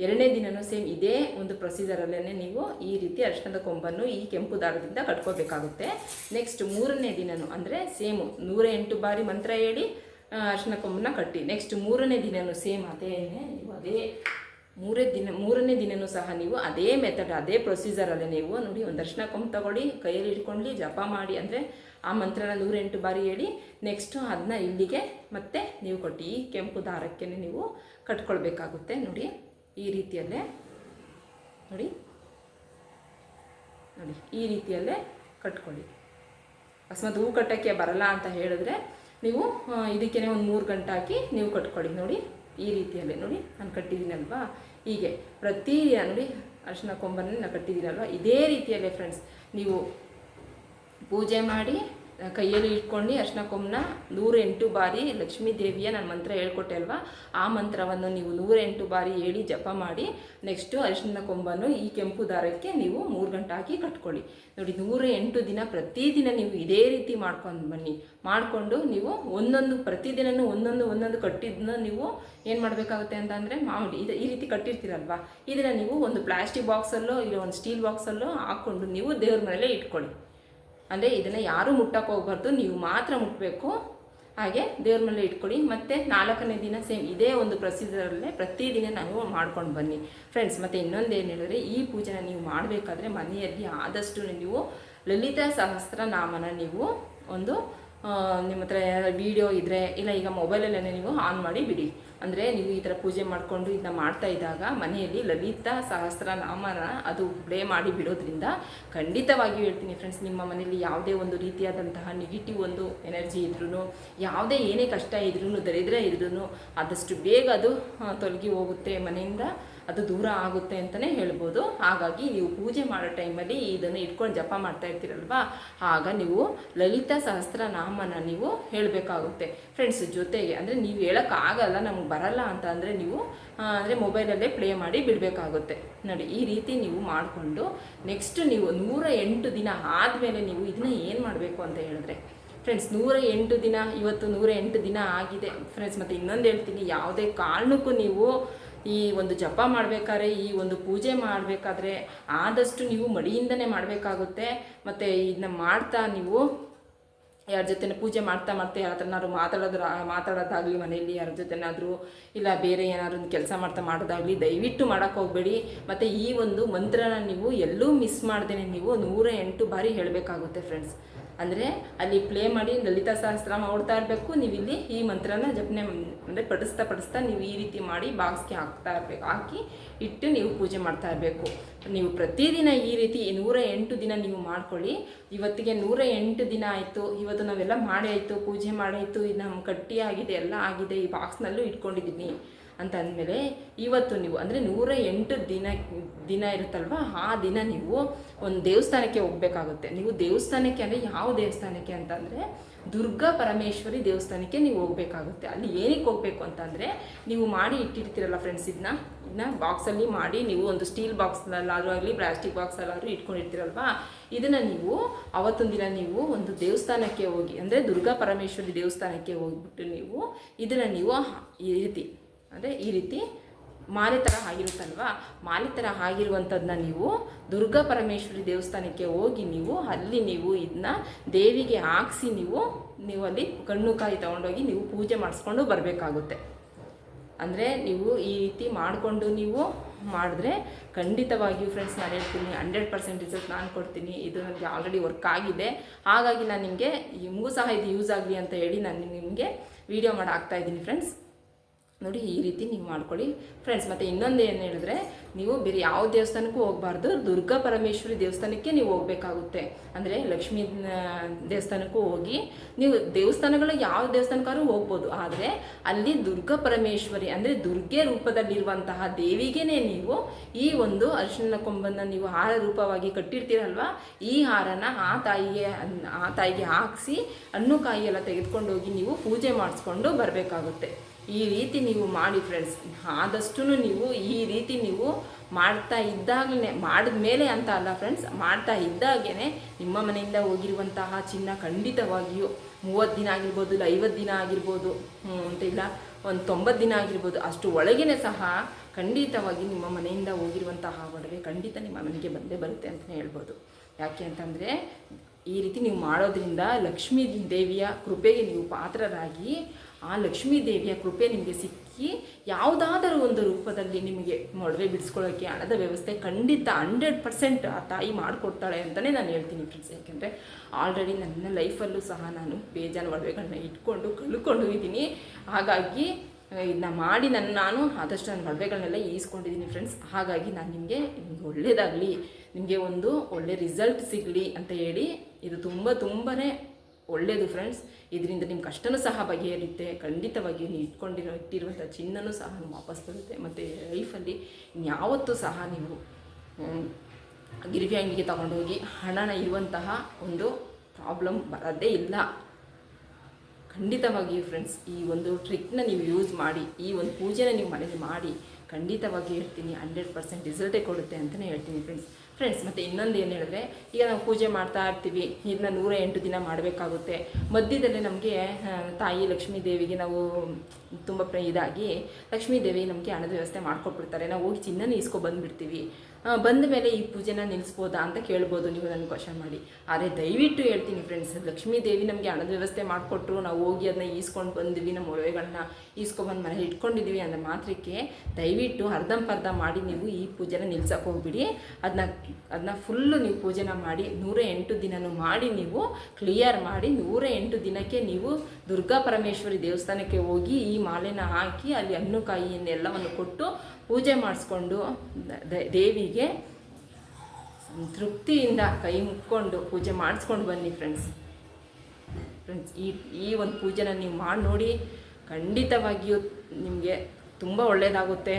ಎರಡನೇ ದಿನವೂ ಸೇಮ್ ಇದೇ ಒಂದು ಪ್ರೊಸೀಜರಲ್ಲೇ ನೀವು ಈ ರೀತಿ ಅರ್ಶನದ ಕೊಂಬನ್ನು ಈ ಕೆಂಪು ದಾರದಿಂದ ಕಟ್ಕೋಬೇಕಾಗುತ್ತೆ. ನೆಕ್ಸ್ಟ್ ಮೂರನೇ ದಿನವೂ ಅಂದರೆ ಸೇಮು ನೂರ ಎಂಟು ಬಾರಿ ಮಂತ್ರ ಹೇಳಿ ಅರಿಶಿನ ಕೊಂಬನ್ನ ಕಟ್ಟಿ. ನೆಕ್ಸ್ಟ್ ಮೂರನೇ ದಿನವೂ ಸೇಮ್ ಅದೇ ನೀವು ಅದೇ ಮೂರೇ ದಿನ, ಮೂರನೇ ದಿನವೂ ಸಹ ನೀವು ಅದೇ ಮೆಥಡ್ ಅದೇ ಪ್ರೊಸೀಜರಲ್ಲೇ ನೀವು ನೋಡಿ ಒಂದು ಅರಿಶಿನ ಕೊಂಬು ತಗೊಳ್ಳಿ, ಕೈಯಲ್ಲಿ ಇಟ್ಕೊಂಡು ಜಪ ಮಾಡಿ ಅಂದರೆ ಆ ಮಂತ್ರನ ನೂರೆಂಟು ಬಾರಿ ಹೇಳಿ ನೆಕ್ಸ್ಟು ಅದನ್ನ ಇಲ್ಲಿಗೆ ಮತ್ತೆ ನೀವು ಕೊಟ್ಟು ಈ ಕೆಂಪು ದಾರಕ್ಕೆ ನೀವು ಕಟ್ಕೊಳ್ಬೇಕಾಗುತ್ತೆ. ನೋಡಿ, ಈ ರೀತಿಯಲ್ಲೇ. ನೋಡಿ. ನೋಡಿ, ಈ ರೀತಿಯಲ್ಲೇ ಕಟ್ಕೊಳ್ಳಿ. ಅಕಸ್ಮಾತ್ ಹೂ ಕಟ್ಟೋಕ್ಕೆ ಬರಲ್ಲ ಅಂತ ಹೇಳಿದ್ರೆ ನೀವು ಇದಕ್ಕೇ ಒಂದು ಮೂರು ಗಂಟೆ ಹಾಕಿ ನೀವು ಕಟ್ಕೊಳ್ಳಿ. ನೋಡಿ, ಈ ರೀತಿಯಲ್ಲೇ. ನೋಡಿ, ನಾನು ಕಟ್ಟಿದ್ದೀನಲ್ವಾ? ಹೀಗೆ ಪ್ರತಿ ನೋಡಿ, ಅರಿಶಿನ ಕೊಂಬನ್ನ ನಾನು ಕಟ್ಟಿದ್ದೀನಲ್ವಾ? ಇದೇ ರೀತಿಯಲ್ಲೇ ಫ್ರೆಂಡ್ಸ್ ನೀವು ಪೂಜೆ ಮಾಡಿ ಕೈಯಲ್ಲಿ ಇಟ್ಕೊಂಡು ಅರ್ಶಿನ ಕೊಂಬನ್ನ ನೂರೆಂಟು ಬಾರಿ ಲಕ್ಷ್ಮೀ ದೇವಿಯ ನಾನು ಮಂತ್ರ ಹೇಳ್ಕೊಟ್ಟೆ ಅಲ್ವಾ? ಆ ಮಂತ್ರವನ್ನು ನೀವು ನೂರೆಂಟು ಬಾರಿ ಹೇಳಿ ಜಪ ಮಾಡಿ ನೆಕ್ಸ್ಟು ಅರಿಶಿನ ಕೊಂಬನ್ನು ಈ ಕೆಂಪು ದಾರಕ್ಕೆ ನೀವು ಮೂರು ಗಂಟೆ ಹಾಕಿ ಕಟ್ಕೊಳ್ಳಿ. ನೋಡಿ ನೂರ ಎಂಟು ದಿನ ಪ್ರತಿದಿನ ನೀವು ಇದೇ ರೀತಿ ಮಾಡ್ಕೊಂಡು ಬನ್ನಿ. ಮಾಡಿಕೊಂಡು ನೀವು ಒಂದೊಂದು, ಪ್ರತಿದಿನನೂ ಒಂದೊಂದು ಒಂದೊಂದು ಕಟ್ಟಿದ್ದನ್ನ ನೀವು ಏನು ಮಾಡಬೇಕಾಗುತ್ತೆ ಅಂತಂದರೆ, ಮಾಮೂಲಿ ಇದು ಈ ರೀತಿ ಕಟ್ಟಿರ್ತೀರಲ್ವಾ? ಇದನ್ನು ನೀವು ಒಂದು ಪ್ಲಾಸ್ಟಿಕ್ ಬಾಕ್ಸಲ್ಲೋ, ಇಲ್ಲ ಒಂದು ಸ್ಟೀಲ್ ಬಾಕ್ಸಲ್ಲೋ ಹಾಕ್ಕೊಂಡು ನೀವು ದೇವ್ರ ಮೇಲೆ ಇಟ್ಕೊಳ್ಳಿ. ಅಂದರೆ ಇದನ್ನು ಯಾರೂ ಮುಟ್ಟಕ್ಕೆ ಹೋಗ್ಬಾರ್ದು, ನೀವು ಮಾತ್ರ ಮುಟ್ಟಬೇಕು ಹಾಗೆ ದೇವ್ರ ಮೇಲೆ ಇಟ್ಕೊಳ್ಳಿ. ಮತ್ತು ನಾಲ್ಕನೇ ದಿನ ಸೇಮ್ ಇದೇ ಒಂದು ಪ್ರೊಸೀಜರಲ್ಲೇ ಪ್ರತಿದಿನ ನಾವು ಮಾಡ್ಕೊಂಡು ಬನ್ನಿ. ಫ್ರೆಂಡ್ಸ್ ಮತ್ತು ಇನ್ನೊಂದು ಏನು ಹೇಳಿದ್ರೆ, ಈ ಪೂಜೆನ ನೀವು ಮಾಡಬೇಕಾದ್ರೆ ಮನೆಯಲ್ಲಿ ಆದಷ್ಟು ನೀವು ಲಲಿತಾ ಸಹಸ್ರನಾಮನ ನೀವು ಒಂದು ನಿಮ್ಮ ಹತ್ರ ವಿಡಿಯೋ ಇದ್ದರೆ ಇಲ್ಲ ಈಗ ಮೊಬೈಲಲ್ಲೇ ನೀವು ಆನ್ ಮಾಡಿ ಬಿಡಿ. ಅಂದರೆ ನೀವು ಈ ಥರ ಪೂಜೆ ಮಾಡಿಕೊಂಡು ಇದನ್ನ ಮಾಡ್ತಾ ಇದ್ದಾಗ ಮನೆಯಲ್ಲಿ ಲಲಿತಾ ಸಹಸ್ರನಾಮನ ಅದು ಪ್ಲೇ ಮಾಡಿ ಬಿಡೋದ್ರಿಂದ ಖಂಡಿತವಾಗಿಯೂ ಹೇಳ್ತೀನಿ ಫ್ರೆಂಡ್ಸ್ ನಿಮ್ಮ ಮನೆಯಲ್ಲಿ ಯಾವುದೇ ಒಂದು ರೀತಿಯಾದಂತಹ ನೆಗೆಟಿವ್ ಒಂದು ಎನರ್ಜಿ ಇದ್ರೂ ಯಾವುದೇ ಏನೇ ಕಷ್ಟ ಇದ್ರೂ ದರಿದ್ರ ಇದ್ರೂ ಆದಷ್ಟು ಬೇಗ ಅದು ತೊಲಗಿ ಹೋಗುತ್ತೆ ಮನೆಯಿಂದ. ಅದು ದೂರ ಆಗುತ್ತೆ ಅಂತಲೇ ಹೇಳ್ಬೋದು. ಹಾಗಾಗಿ ನೀವು ಪೂಜೆ ಮಾಡೋ ಟೈಮಲ್ಲಿ ಇದನ್ನು ಇಟ್ಕೊಂಡು ಜಪ ಮಾಡ್ತಾ ಇರ್ತೀರಲ್ವಾ? ಆಗ ನೀವು ಲಲಿತಾ ಸಹಸ್ರನಾಮನ ನೀವು ಹೇಳಬೇಕಾಗುತ್ತೆ. ಫ್ರೆಂಡ್ಸ್ ಜೊತೆಗೆ ಅಂದರೆ ನೀವು ಹೇಳೋಕ್ಕಾಗಲ್ಲ ನಮ್ಗೆ ಬರಲ್ಲ ಅಂತ ಅಂದರೆ ನೀವು ಅಂದರೆ ಮೊಬೈಲಲ್ಲೇ ಪ್ಲೇ ಮಾಡಿ ಬಿಡಬೇಕಾಗುತ್ತೆ. ನೋಡಿ, ಈ ರೀತಿ ನೀವು ಮಾಡಿಕೊಂಡು ನೆಕ್ಸ್ಟ್ ನೀವು ನೂರ ಎಂಟು ದಿನ ಆದಮೇಲೆ ನೀವು ಇದನ್ನ ಏನು ಮಾಡಬೇಕು ಅಂತ ಹೇಳಿದ್ರೆ ಫ್ರೆಂಡ್ಸ್ ನೂರ ಎಂಟು ದಿನ, ಇವತ್ತು ನೂರ ಎಂಟು ದಿನ ಆಗಿದೆ. ಫ್ರೆಂಡ್ಸ್ ಮತ್ತು ಇನ್ನೊಂದು ಹೇಳ್ತೀನಿ, ಯಾವುದೇ ಕಾರಣಕ್ಕೂ ನೀವು ಈ ಒಂದು ಜಪ ಮಾಡಬೇಕಾದ್ರೆ, ಈ ಒಂದು ಪೂಜೆ ಮಾಡಬೇಕಾದ್ರೆ ಆದಷ್ಟು ನೀವು ಮಡಿಯಿಂದನೇ ಮಾಡಬೇಕಾಗುತ್ತೆ. ಮತ್ತು ಇದನ್ನ ಮಾಡ್ತಾ ನೀವು ಯಾರ ಜೊತೆ ಪೂಜೆ ಮಾಡ್ತಾ ಮಾಡ್ತಾ ಯಾರ ಹತ್ರನಾದ್ರು ಮಾತಾಡೋದ್ರ, ಮಾತಾಡೋದಾಗಲಿ ಮನೆಯಲ್ಲಿ ಯಾರ ಜೊತೆನಾದರೂ, ಇಲ್ಲ ಬೇರೆ ಏನಾದ್ರು ಒಂದು ಕೆಲಸ ಮಾಡ್ತಾ ಮಾಡೋದಾಗಲಿ ದಯವಿಟ್ಟು ಮಾಡೋಕ್ಕೆ ಹೋಗಬೇಡಿ. ಮತ್ತು ಈ ಒಂದು ಮಂತ್ರನ ನೀವು ಎಲ್ಲೂ ಮಿಸ್ ಮಾಡ್ದೇನೆ ನೀವು ನೂರ ಎಂಟು ಬಾರಿ ಹೇಳಬೇಕಾಗುತ್ತೆ ಫ್ರೆಂಡ್ಸ್ ಅಂದರೆ ಅಲ್ಲಿ ಪ್ಲೇ ಮಾಡಿ ಲಲಿತಾ ಸಹಸ್ರ ಓಡ್ತಾ ಇರಬೇಕು. ನೀವು ಇಲ್ಲಿ ಈ ಮಂತ್ರನ ಜಪನೆ ಅಂದರೆ ಪಡಿಸ್ತಾ ಪಡಿಸ್ತಾ ನೀವು ಈ ರೀತಿ ಮಾಡಿ ಬಾಕ್ಸ್ಗೆ ಹಾಕ್ತಾ ಇರಬೇಕು ಹಾಕಿ ಇಟ್ಟು ನೀವು ಪೂಜೆ ಮಾಡ್ತಾ ಇರಬೇಕು. ನೀವು ಪ್ರತಿದಿನ ಈ ರೀತಿ ನೂರ ಎಂಟು ದಿನ ನೀವು ಮಾಡ್ಕೊಳ್ಳಿ. ಇವತ್ತಿಗೆ ನೂರ ಎಂಟು ದಿನ ಆಯಿತು. ಇವತ್ತು ನಾವೆಲ್ಲ ಮಾಡಿ ಆಯಿತು, ಪೂಜೆ ಮಾಡಾಯಿತು ಇದು ನಮ್ಮ ಕಟ್ಟಿ ಆಗಿದೆ ಎಲ್ಲ ಆಗಿದೆ. ಈ ಬಾಕ್ಸ್ನಲ್ಲೂ ಇಟ್ಕೊಂಡಿದ್ದೀನಿ ಅಂತ ಅಂದಮೇಲೆ ಇವತ್ತು ನೀವು, ಅಂದರೆ ನೂರ ಎಂಟು ದಿನ ದಿನ ಇರುತ್ತಲ್ವ? ಆ ದಿನ ನೀವು ಒಂದು ದೇವಸ್ಥಾನಕ್ಕೆ ಹೋಗಬೇಕಾಗುತ್ತೆ. ನೀವು ದೇವಸ್ಥಾನಕ್ಕೆ ಅಂದರೆ ಯಾವ ದೇವಸ್ಥಾನಕ್ಕೆ ಅಂತಂದರೆ ದುರ್ಗಾ ಪರಮೇಶ್ವರಿ ದೇವಸ್ಥಾನಕ್ಕೆ ನೀವು ಹೋಗಬೇಕಾಗುತ್ತೆ. ಅಲ್ಲಿ ಏನಕ್ಕೆ ಹೋಗಬೇಕು ಅಂತಂದರೆ ನೀವು ಮಾಡಿ ಇಟ್ಟಿರ್ತೀರಲ್ಲ ಫ್ರೆಂಡ್ಸ್ ಇದನ್ನ ಇದನ್ನ ಬಾಕ್ಸಲ್ಲಿ ಮಾಡಿ ನೀವು ಒಂದು ಸ್ಟೀಲ್ ಬಾಕ್ಸ್ನಲ್ಲಾದರೂ ಆಗಲಿ ಪ್ಲಾಸ್ಟಿಕ್ ಬಾಕ್ಸಲ್ಲಾದರೂ ಇಟ್ಕೊಂಡಿರ್ತೀರಲ್ವಾ? ಇದನ್ನು ನೀವು ಅವತ್ತೊಂದು ದಿನ ನೀವು ಒಂದು ದೇವಸ್ಥಾನಕ್ಕೆ ಹೋಗಿ, ಅಂದರೆ ದುರ್ಗಾ ಪರಮೇಶ್ವರಿ ದೇವಸ್ಥಾನಕ್ಕೆ ಹೋಗಿಬಿಟ್ಟು ನೀವು ಇದನ್ನು ನೀವು ಈ ರೀತಿ ಅಂದರೆ ಈ ರೀತಿ ಮಾಲೆ ಥರ ಆಗಿರುತ್ತಲ್ವಾ? ಮಾಲೆ ಥರ ಆಗಿರುವಂಥದ್ದನ್ನ ನೀವು ದುರ್ಗಾ ಪರಮೇಶ್ವರಿ ದೇವಸ್ಥಾನಕ್ಕೆ ಹೋಗಿ ನೀವು ಅಲ್ಲಿ ನೀವು ಇದನ್ನ ದೇವಿಗೆ ಹಾಕ್ಸಿ ನೀವು ನೀವು ಅಲ್ಲಿ ಕಣ್ಣು ಕಾಯಿ ತೊಗೊಂಡೋಗಿ ನೀವು ಪೂಜೆ ಮಾಡಿಸ್ಕೊಂಡು ಬರಬೇಕಾಗುತ್ತೆ. ಅಂದರೆ ನೀವು ಈ ರೀತಿ ಮಾಡಿಕೊಂಡು ನೀವು ಮಾಡಿದ್ರೆ ಖಂಡಿತವಾಗಿಯೂ ಫ್ರೆಂಡ್ಸ್ ನಾನು ಹೇಳ್ತೀನಿ ಹಂಡ್ರೆಡ್ ಪರ್ಸೆಂಟ್ ರಿಸಲ್ಟ್ ನಾನು ಕೊಡ್ತೀನಿ. ಇದು ನನಗೆ ಆಲ್ರೆಡಿ ವರ್ಕ್ ಆಗಿದೆ. ಹಾಗಾಗಿ ನಾನು ನಿಮಗೆ ನಿಮಗೂ ಸಹ ಇದು ಯೂಸ್ ಆಗಲಿ ಅಂತ ಹೇಳಿ ನಾನು ನಿಮಗೆ ವಿಡಿಯೋ ಮಾಡಿ ಹಾಕ್ತಾ ಇದ್ದೀನಿ ಫ್ರೆಂಡ್ಸ್ ನೋಡಿ ಈ ರೀತಿ ನೀವು ಮಾಡ್ಕೊಳ್ಳಿ. ಫ್ರೆಂಡ್ಸ್ ಮತ್ತು ಇನ್ನೊಂದು ಏನು ಹೇಳಿದ್ರೆ ನೀವು ಬೇರೆ ಯಾವ ದೇವಸ್ಥಾನಕ್ಕೂ ಹೋಗಬಾರ್ದು, ದುರ್ಗಾ ಪರಮೇಶ್ವರಿ ದೇವಸ್ಥಾನಕ್ಕೆ ನೀವು ಹೋಗಬೇಕಾಗುತ್ತೆ. ಅಂದರೆ ಲಕ್ಷ್ಮೀ ದೇವಸ್ಥಾನಕ್ಕೂ ಹೋಗಿ ನೀವು ದೇವಸ್ಥಾನಗಳು ಯಾವ ದೇವಸ್ಥಾನಕ್ಕಾದ್ರೂ ಹೋಗ್ಬೋದು. ಆದರೆ ಅಲ್ಲಿ ದುರ್ಗಾ ಪರಮೇಶ್ವರಿ, ಅಂದರೆ ದುರ್ಗೆ ರೂಪದಲ್ಲಿರುವಂತಹ ದೇವಿಗೇನೆ ನೀವು ಈ ಒಂದು ಅರಿಶಿನ ಕೊಂಬನ್ನು ನೀವು ಹಾರ ರೂಪವಾಗಿ ಕಟ್ಟಿರ್ತೀರಲ್ವ? ಈ ಹಾರನ ಆ ತಾಯಿಗೆ ಆ ತಾಯಿಗೆ ಹಾಕಿಸಿ ಹಣ್ಣು ಕಾಯಿ ಎಲ್ಲ ತೆಗೆದುಕೊಂಡು ಹೋಗಿ ನೀವು ಪೂಜೆ ಮಾಡಿಸ್ಕೊಂಡು ಬರಬೇಕಾಗುತ್ತೆ. ಈ ರೀತಿ ನೀವು ಮಾಡಿ ಫ್ರೆಂಡ್ಸ್ ಆದಷ್ಟು ನೀವು ಈ ರೀತಿ ನೀವು ಮಾಡ್ತಾ ಇದ್ದಾಗಲೇ ಮಾಡಿದ ಮೇಲೆ ಅಂತ ಅಲ್ಲ ಫ್ರೆಂಡ್ಸ್ ಮಾಡ್ತಾ ಇದ್ದಾಗೇ ನಿಮ್ಮ ಮನೆಯಿಂದ ಹೋಗಿರುವಂತಹ ಚಿನ್ನ ಖಂಡಿತವಾಗಿಯೂ ಮೂವತ್ತು ದಿನ ಆಗಿರ್ಬೋದು ಇಲ್ಲ ಐವತ್ತು ದಿನ ಆಗಿರ್ಬೋದು ಅಂತ ಇಲ್ಲ, ಒಂದು ತೊಂಬತ್ತು ದಿನ ಆಗಿರ್ಬೋದು, ಅಷ್ಟು ಒಳಗೇ ಸಹ ಖಂಡಿತವಾಗಿ ನಿಮ್ಮ ಮನೆಯಿಂದ ಹೋಗಿರುವಂತಹ ಒಡವೆ ಖಂಡಿತ ನಿಮ್ಮ ಮನೆಗೆ ಬಂದೇ ಬರುತ್ತೆ ಅಂತಲೇ ಹೇಳ್ಬೋದು. ಯಾಕೆ ಅಂತಂದರೆ, ಈ ರೀತಿ ನೀವು ಮಾಡೋದ್ರಿಂದ ಲಕ್ಷ್ಮೀ ದೇವಿಯ ಕೃಪೆಗೆ ನೀವು ಪಾತ್ರರಾಗಿ, ಆ ಲಕ್ಷ್ಮೀ ದೇವಿಯ ಕೃಪೆ ನಿಮಗೆ ಸಿಕ್ಕಿ ಯಾವುದಾದರೂ ಒಂದು ರೂಪದಲ್ಲಿ ನಿಮಗೆ ಮೊಡವೆ ಬಿಡಿಸ್ಕೊಳ್ಳೋಕ್ಕೆ ಹಣದ ವ್ಯವಸ್ಥೆ ಖಂಡಿತ ಹಂಡ್ರೆಡ್ ಪರ್ಸೆಂಟ್ ಆ ತಾಯಿ ಮಾಡಿಕೊಡ್ತಾಳೆ ಅಂತಲೇ ನಾನು ಹೇಳ್ತೀನಿ ಫ್ರೆಂಡ್ಸ್ ಯಾಕೆಂದರೆ ಆಲ್ರೆಡಿ ನನ್ನ ಲೈಫಲ್ಲೂ ಸಹ ನಾನು ಬೇಜಾನ್ ಒಡವೆಗಳನ್ನ ಇಟ್ಕೊಂಡು ಕಳ್ಕೊಂಡು ಇದ್ದೀನಿ ಹಾಗಾಗಿ ಇದನ್ನ ಮಾಡಿ ನನ್ನ ನಾನು ಆದಷ್ಟು ನನ್ನ ಒಡವೆಗಳನ್ನೆಲ್ಲ ಈಸ್ಕೊಂಡಿದ್ದೀನಿ ಫ್ರೆಂಡ್ಸ್ ಹಾಗಾಗಿ ನಾನು ನಿಮಗೆ, ನಿಮ್ಗೆ ಒಳ್ಳೇದಾಗಲಿ. ನಿಮಗೆ ಒಂದು ಒಳ್ಳೆ ರಿಸಲ್ಟ್ ಸಿಗಲಿ ಅಂತ ಹೇಳಿ ಇದು ತುಂಬ ತುಂಬಾ ಒಳ್ಳೆಯದು ಫ್ರೆಂಡ್ಸ್ ಇದರಿಂದ ನಿಮ್ಮ ಕಷ್ಟನೂ ಸಹ ಬಗೆಹರಿಯುತ್ತೆ. ಖಂಡಿತವಾಗಿ ನೀವು ಇಟ್ಕೊಂಡಿರೋ ಇಟ್ಟಿರುವಂಥ ಚಿನ್ನನೂ ಸಹ ವಾಪಸ್ ಬರುತ್ತೆ. ಮತ್ತು ಲೈಫಲ್ಲಿ ಯಾವತ್ತೂ ಸಹ ನೀವು ಗಿರಿವಿ ಅಂಗಡಿಗೆ ತಗೊಂಡೋಗಿ ಹಣನ ಇರುವಂತಹ ಒಂದು ಪ್ರಾಬ್ಲಮ್ ಬರೋದೇ ಇಲ್ಲ. ಖಂಡಿತವಾಗಿಯೂ ಫ್ರೆಂಡ್ಸ್ ಈ ಒಂದು ಟ್ರಿಕ್ನ ನೀವು ಯೂಸ್ ಮಾಡಿ, ಈ ಒಂದು ಪೂಜೆನ ನೀವು ಮನೇಲಿ ಮಾಡಿ ಖಂಡಿತವಾಗಿ ಹೇಳ್ತೀನಿ ಹಂಡ್ರೆಡ್ ಪರ್ಸೆಂಟ್ ರಿಸಲ್ಟೇ ಕೊಡುತ್ತೆ ಅಂತಲೇ ಹೇಳ್ತೀನಿ ಫ್ರೆಂಡ್ಸ್ ಫ್ರೆಂಡ್ಸ್ ಮತ್ತು ಇನ್ನೊಂದು ಏನು ಹೇಳಿದ್ರೆ, ಈಗ ನಾವು ಪೂಜೆ ಮಾಡ್ತಾ ಇರ್ತೀವಿ ಇದನ್ನ ನೂರ ಎಂಟು ದಿನ ಮಾಡಬೇಕಾಗುತ್ತೆ. ಮಧ್ಯದಲ್ಲಿ ನಮಗೆ ತಾಯಿ ಲಕ್ಷ್ಮೀ ದೇವಿಗೆ ನಾವು ತುಂಬ ಇದಾಗಿ, ಲಕ್ಷ್ಮೀ ದೇವಿ ನಮಗೆ ಹಣದ ವ್ಯವಸ್ಥೆ ಮಾಡ್ಕೊಟ್ಬಿಡ್ತಾರೆ. ನಾವು ಹೋಗಿ ಚಿನ್ನನ ಇಸ್ಕೊ ಬಂದುಬಿಡ್ತೀವಿ. ಬಂದ ಮೇಲೆ ಈ ಪೂಜೆನ ನಿಲ್ಲಿಸ್ಬೋದಾ ಅಂತ ಕೇಳ್ಬೋದು ನೀವು ನನಗೆ ಕ್ವಶನ್ ಮಾಡಿ. ಆದರೆ ದಯವಿಟ್ಟು ಹೇಳ್ತೀನಿ ಫ್ರೆಂಡ್ಸ್ ಲಕ್ಷ್ಮೀ ದೇವಿ ನಮಗೆ ಹಣದ ವ್ಯವಸ್ಥೆ ಮಾಡಿಕೊಟ್ರು, ನಾವು ಹೋಗಿ ಅದನ್ನ ಈಸ್ಕೊಂಡು ಬಂದ್ವಿ, ನಮ್ಮ ಒಳವೆಗಳನ್ನ ಈಸ್ಕೊಬಂದು ಮನೇಲಿ ಇಟ್ಕೊಂಡಿದ್ದೀವಿ ಅನ್ನೋ ಮಾತ್ರಕ್ಕೆ ದಯವಿಟ್ಟು ಅರ್ಧಂಪರ್ಧ ಮಾಡಿ ನೀವು ಈ ಪೂಜೆನ ನಿಲ್ಸಕ್ಕೆ ಹೋಗ್ಬಿಡಿ. ಅದನ್ನ ಅದನ್ನ ಫುಲ್ಲು ನೀವು ಪೂಜೆನ ಮಾಡಿ ನೂರ ಎಂಟು ದಿನನೂ ಮಾಡಿ ನೀವು ಕ್ಲಿಯರ್ ಮಾಡಿ ನೂರ ಎಂಟು ದಿನಕ್ಕೆ ನೀವು ದುರ್ಗಾ ಪರಮೇಶ್ವರಿ ದೇವಸ್ಥಾನಕ್ಕೆ ಹೋಗಿ ಈ ಮಾಲೆನ ಹಾಕಿ ಅಲ್ಲಿ ಹಣ್ಣು ಕಾಯಿಯನ್ನೆಲ್ಲವನ್ನು ಕೊಟ್ಟು ಪೂಜೆ ಮಾಡಿಸ್ಕೊಂಡು ದೇವಿಗೆ ತೃಪ್ತಿಯಿಂದ ಕೈ ಮುಕ್ಕೊಂಡು ಪೂಜೆ ಮಾಡಿಸ್ಕೊಂಡು ಬನ್ನಿ ಫ್ರೆಂಡ್ಸ್ ಫ್ರೆಂಡ್ಸ್ ಈ ಈ ಒಂದು ಪೂಜೆನ ನೀವು ಮಾಡಿ ನೋಡಿ ಖಂಡಿತವಾಗಿಯೂ ನಿಮಗೆ ತುಂಬ ಒಳ್ಳೆಯದಾಗುತ್ತೆ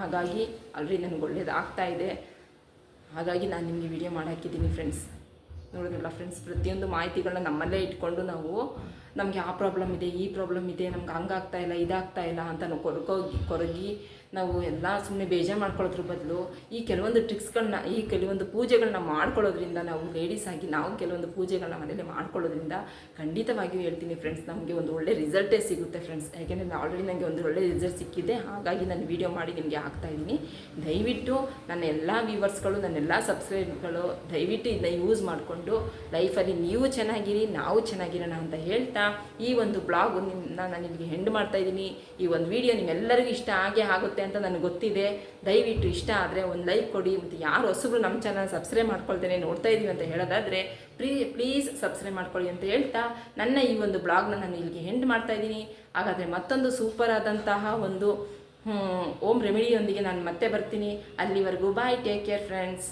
ಹಾಗಾಗಿ ಆಲ್ರೆಡಿ ನನಗೆ ಒಳ್ಳೇದಾಗ್ತಾ ಇದೆ. ಹಾಗಾಗಿ ನಾನು ನಿಮಗೆ ವಿಡಿಯೋ ಮಾಡಾಕಿದ್ದೀನಿ ಫ್ರೆಂಡ್ಸ್ ನೋಡಿದ್ರಲ್ಲ ಫ್ರೆಂಡ್ಸ್ ಪ್ರತಿಯೊಂದು ಮಾಹಿತಿಗಳನ್ನ ನಮ್ಮಲ್ಲೇ ಇಟ್ಕೊಂಡು ನಾವು ನಮಗೆ ಆ ಪ್ರಾಬ್ಲಮ್ ಇದೆ, ಈ ಪ್ರಾಬ್ಲಮ್ ಇದೆ, ನಮ್ಗೆ ಹಂಗಾಗ್ತಾ ಇಲ್ಲ, ಇದಾಗ್ತಾ ಇಲ್ಲ ಅಂತ ನಾವು ಕೊರಗೋಗಿ ಕೊರಗಿ ನಾವು ಎಲ್ಲ ಸುಮ್ಮನೆ ಬೇಜಾರು ಮಾಡ್ಕೊಳ್ಳೋದ್ರ ಬದಲು ಈ ಕೆಲವೊಂದು ಟ್ರಿಕ್ಸ್ಗಳನ್ನ ಈ ಕೆಲವೊಂದು ಪೂಜೆಗಳನ್ನ ಮಾಡ್ಕೊಳ್ಳೋದ್ರಿಂದ ನಾವು ಲೇಡೀಸ್ ಆಗಿ ನಾವು ಕೆಲವೊಂದು ಪೂಜೆಗಳನ್ನ ಮನೇಲಿ ಮಾಡ್ಕೊಳ್ಳೋದ್ರಿಂದ ಖಂಡಿತವಾಗಿಯೂ ಹೇಳ್ತೀನಿ ಫ್ರೆಂಡ್ಸ್ ನಮಗೆ ಒಂದು ಒಳ್ಳೆ ರಿಸಲ್ಟೇ ಸಿಗುತ್ತೆ ಫ್ರೆಂಡ್ಸ್ ಯಾಕೆಂದರೆ ಆಲ್ರೆಡಿ ನನಗೆ ಒಂದು ಒಳ್ಳೆ ರಿಸಲ್ಟ್ ಸಿಕ್ಕಿದೆ, ಹಾಗಾಗಿ ನಾನು ವೀಡಿಯೋ ಮಾಡಿ ನಿಮಗೆ ಹಾಕ್ತಾ ಇದ್ದೀನಿ. ದಯವಿಟ್ಟು ನನ್ನ ಎಲ್ಲ ವ್ಯೂವರ್ಸ್ಗಳು ನನ್ನೆಲ್ಲ ಸಬ್ಸ್ಕ್ರೈಬ್ಗಳು ದಯವಿಟ್ಟು ಇದನ್ನ ಯೂಸ್ ಮಾಡಿಕೊಂಡು ಲೈಫಲ್ಲಿ ನೀವು ಚೆನ್ನಾಗಿರಿ, ನಾವು ಚೆನ್ನಾಗಿರೋಣ ಅಂತ ಹೇಳ್ತಾ ಈ ಒಂದು ಬ್ಲಾಗ್ ನಿಮ್ಮನ್ನ ನಾನು ನಿಮಗೆ ಹೆಂಡ್ ಮಾಡ್ತಾ ಇದ್ದೀನಿ. ಈ ಒಂದು ವಿಡಿಯೋ ನಿಮ್ಮೆಲ್ಲರಿಗೂ ಇಷ್ಟ ಆಗೇ ಆಗುತ್ತೆ. ಅಂತ ನನಗೆ ಗೊತ್ತಿದೆ. ದಯವಿಟ್ಟು ಇಷ್ಟ ಆದರೆ ಒಂದು ಲೈಕ್ ಕೊಡಿ. ಮತ್ತು ಯಾರು ಹೊಸಬ್ರು ನಮ್ಮ ಚಾನಲ್ ಸಬ್ಸ್ಕ್ರೈಬ್ ಮಾಡ್ಕೊಳ್ತೇನೆ ನೋಡ್ತಾ ಇದ್ದೀವಿ ಅಂತ ಹೇಳೋದಾದರೆ ಪ್ಲೀ ಪ್ಲೀಸ್ ಸಬ್ಸ್ಕ್ರೈಬ್ ಮಾಡ್ಕೊಳ್ಳಿ ಅಂತ ಹೇಳ್ತಾ ನನ್ನ ಈ ಒಂದು ಬ್ಲಾಗ್ನ ನಾನು ಇಲ್ಲಿಗೆ ಹೆಂಡ್ ಮಾಡ್ತಾ ಇದ್ದೀನಿ ಹಾಗಾದರೆ ಮತ್ತೊಂದು ಸೂಪರ್ ಆದಂತಹ ಒಂದು ಓಮ್ ರೆಮಿಡಿಯೊಂದಿಗೆ ನಾನು ಮತ್ತೆ ಬರ್ತೀನಿ. ಅಲ್ಲಿವರೆಗೂ ಬಾಯ್ ಟೇಕ್ ಕೇರ್ ಫ್ರೆಂಡ್ಸ್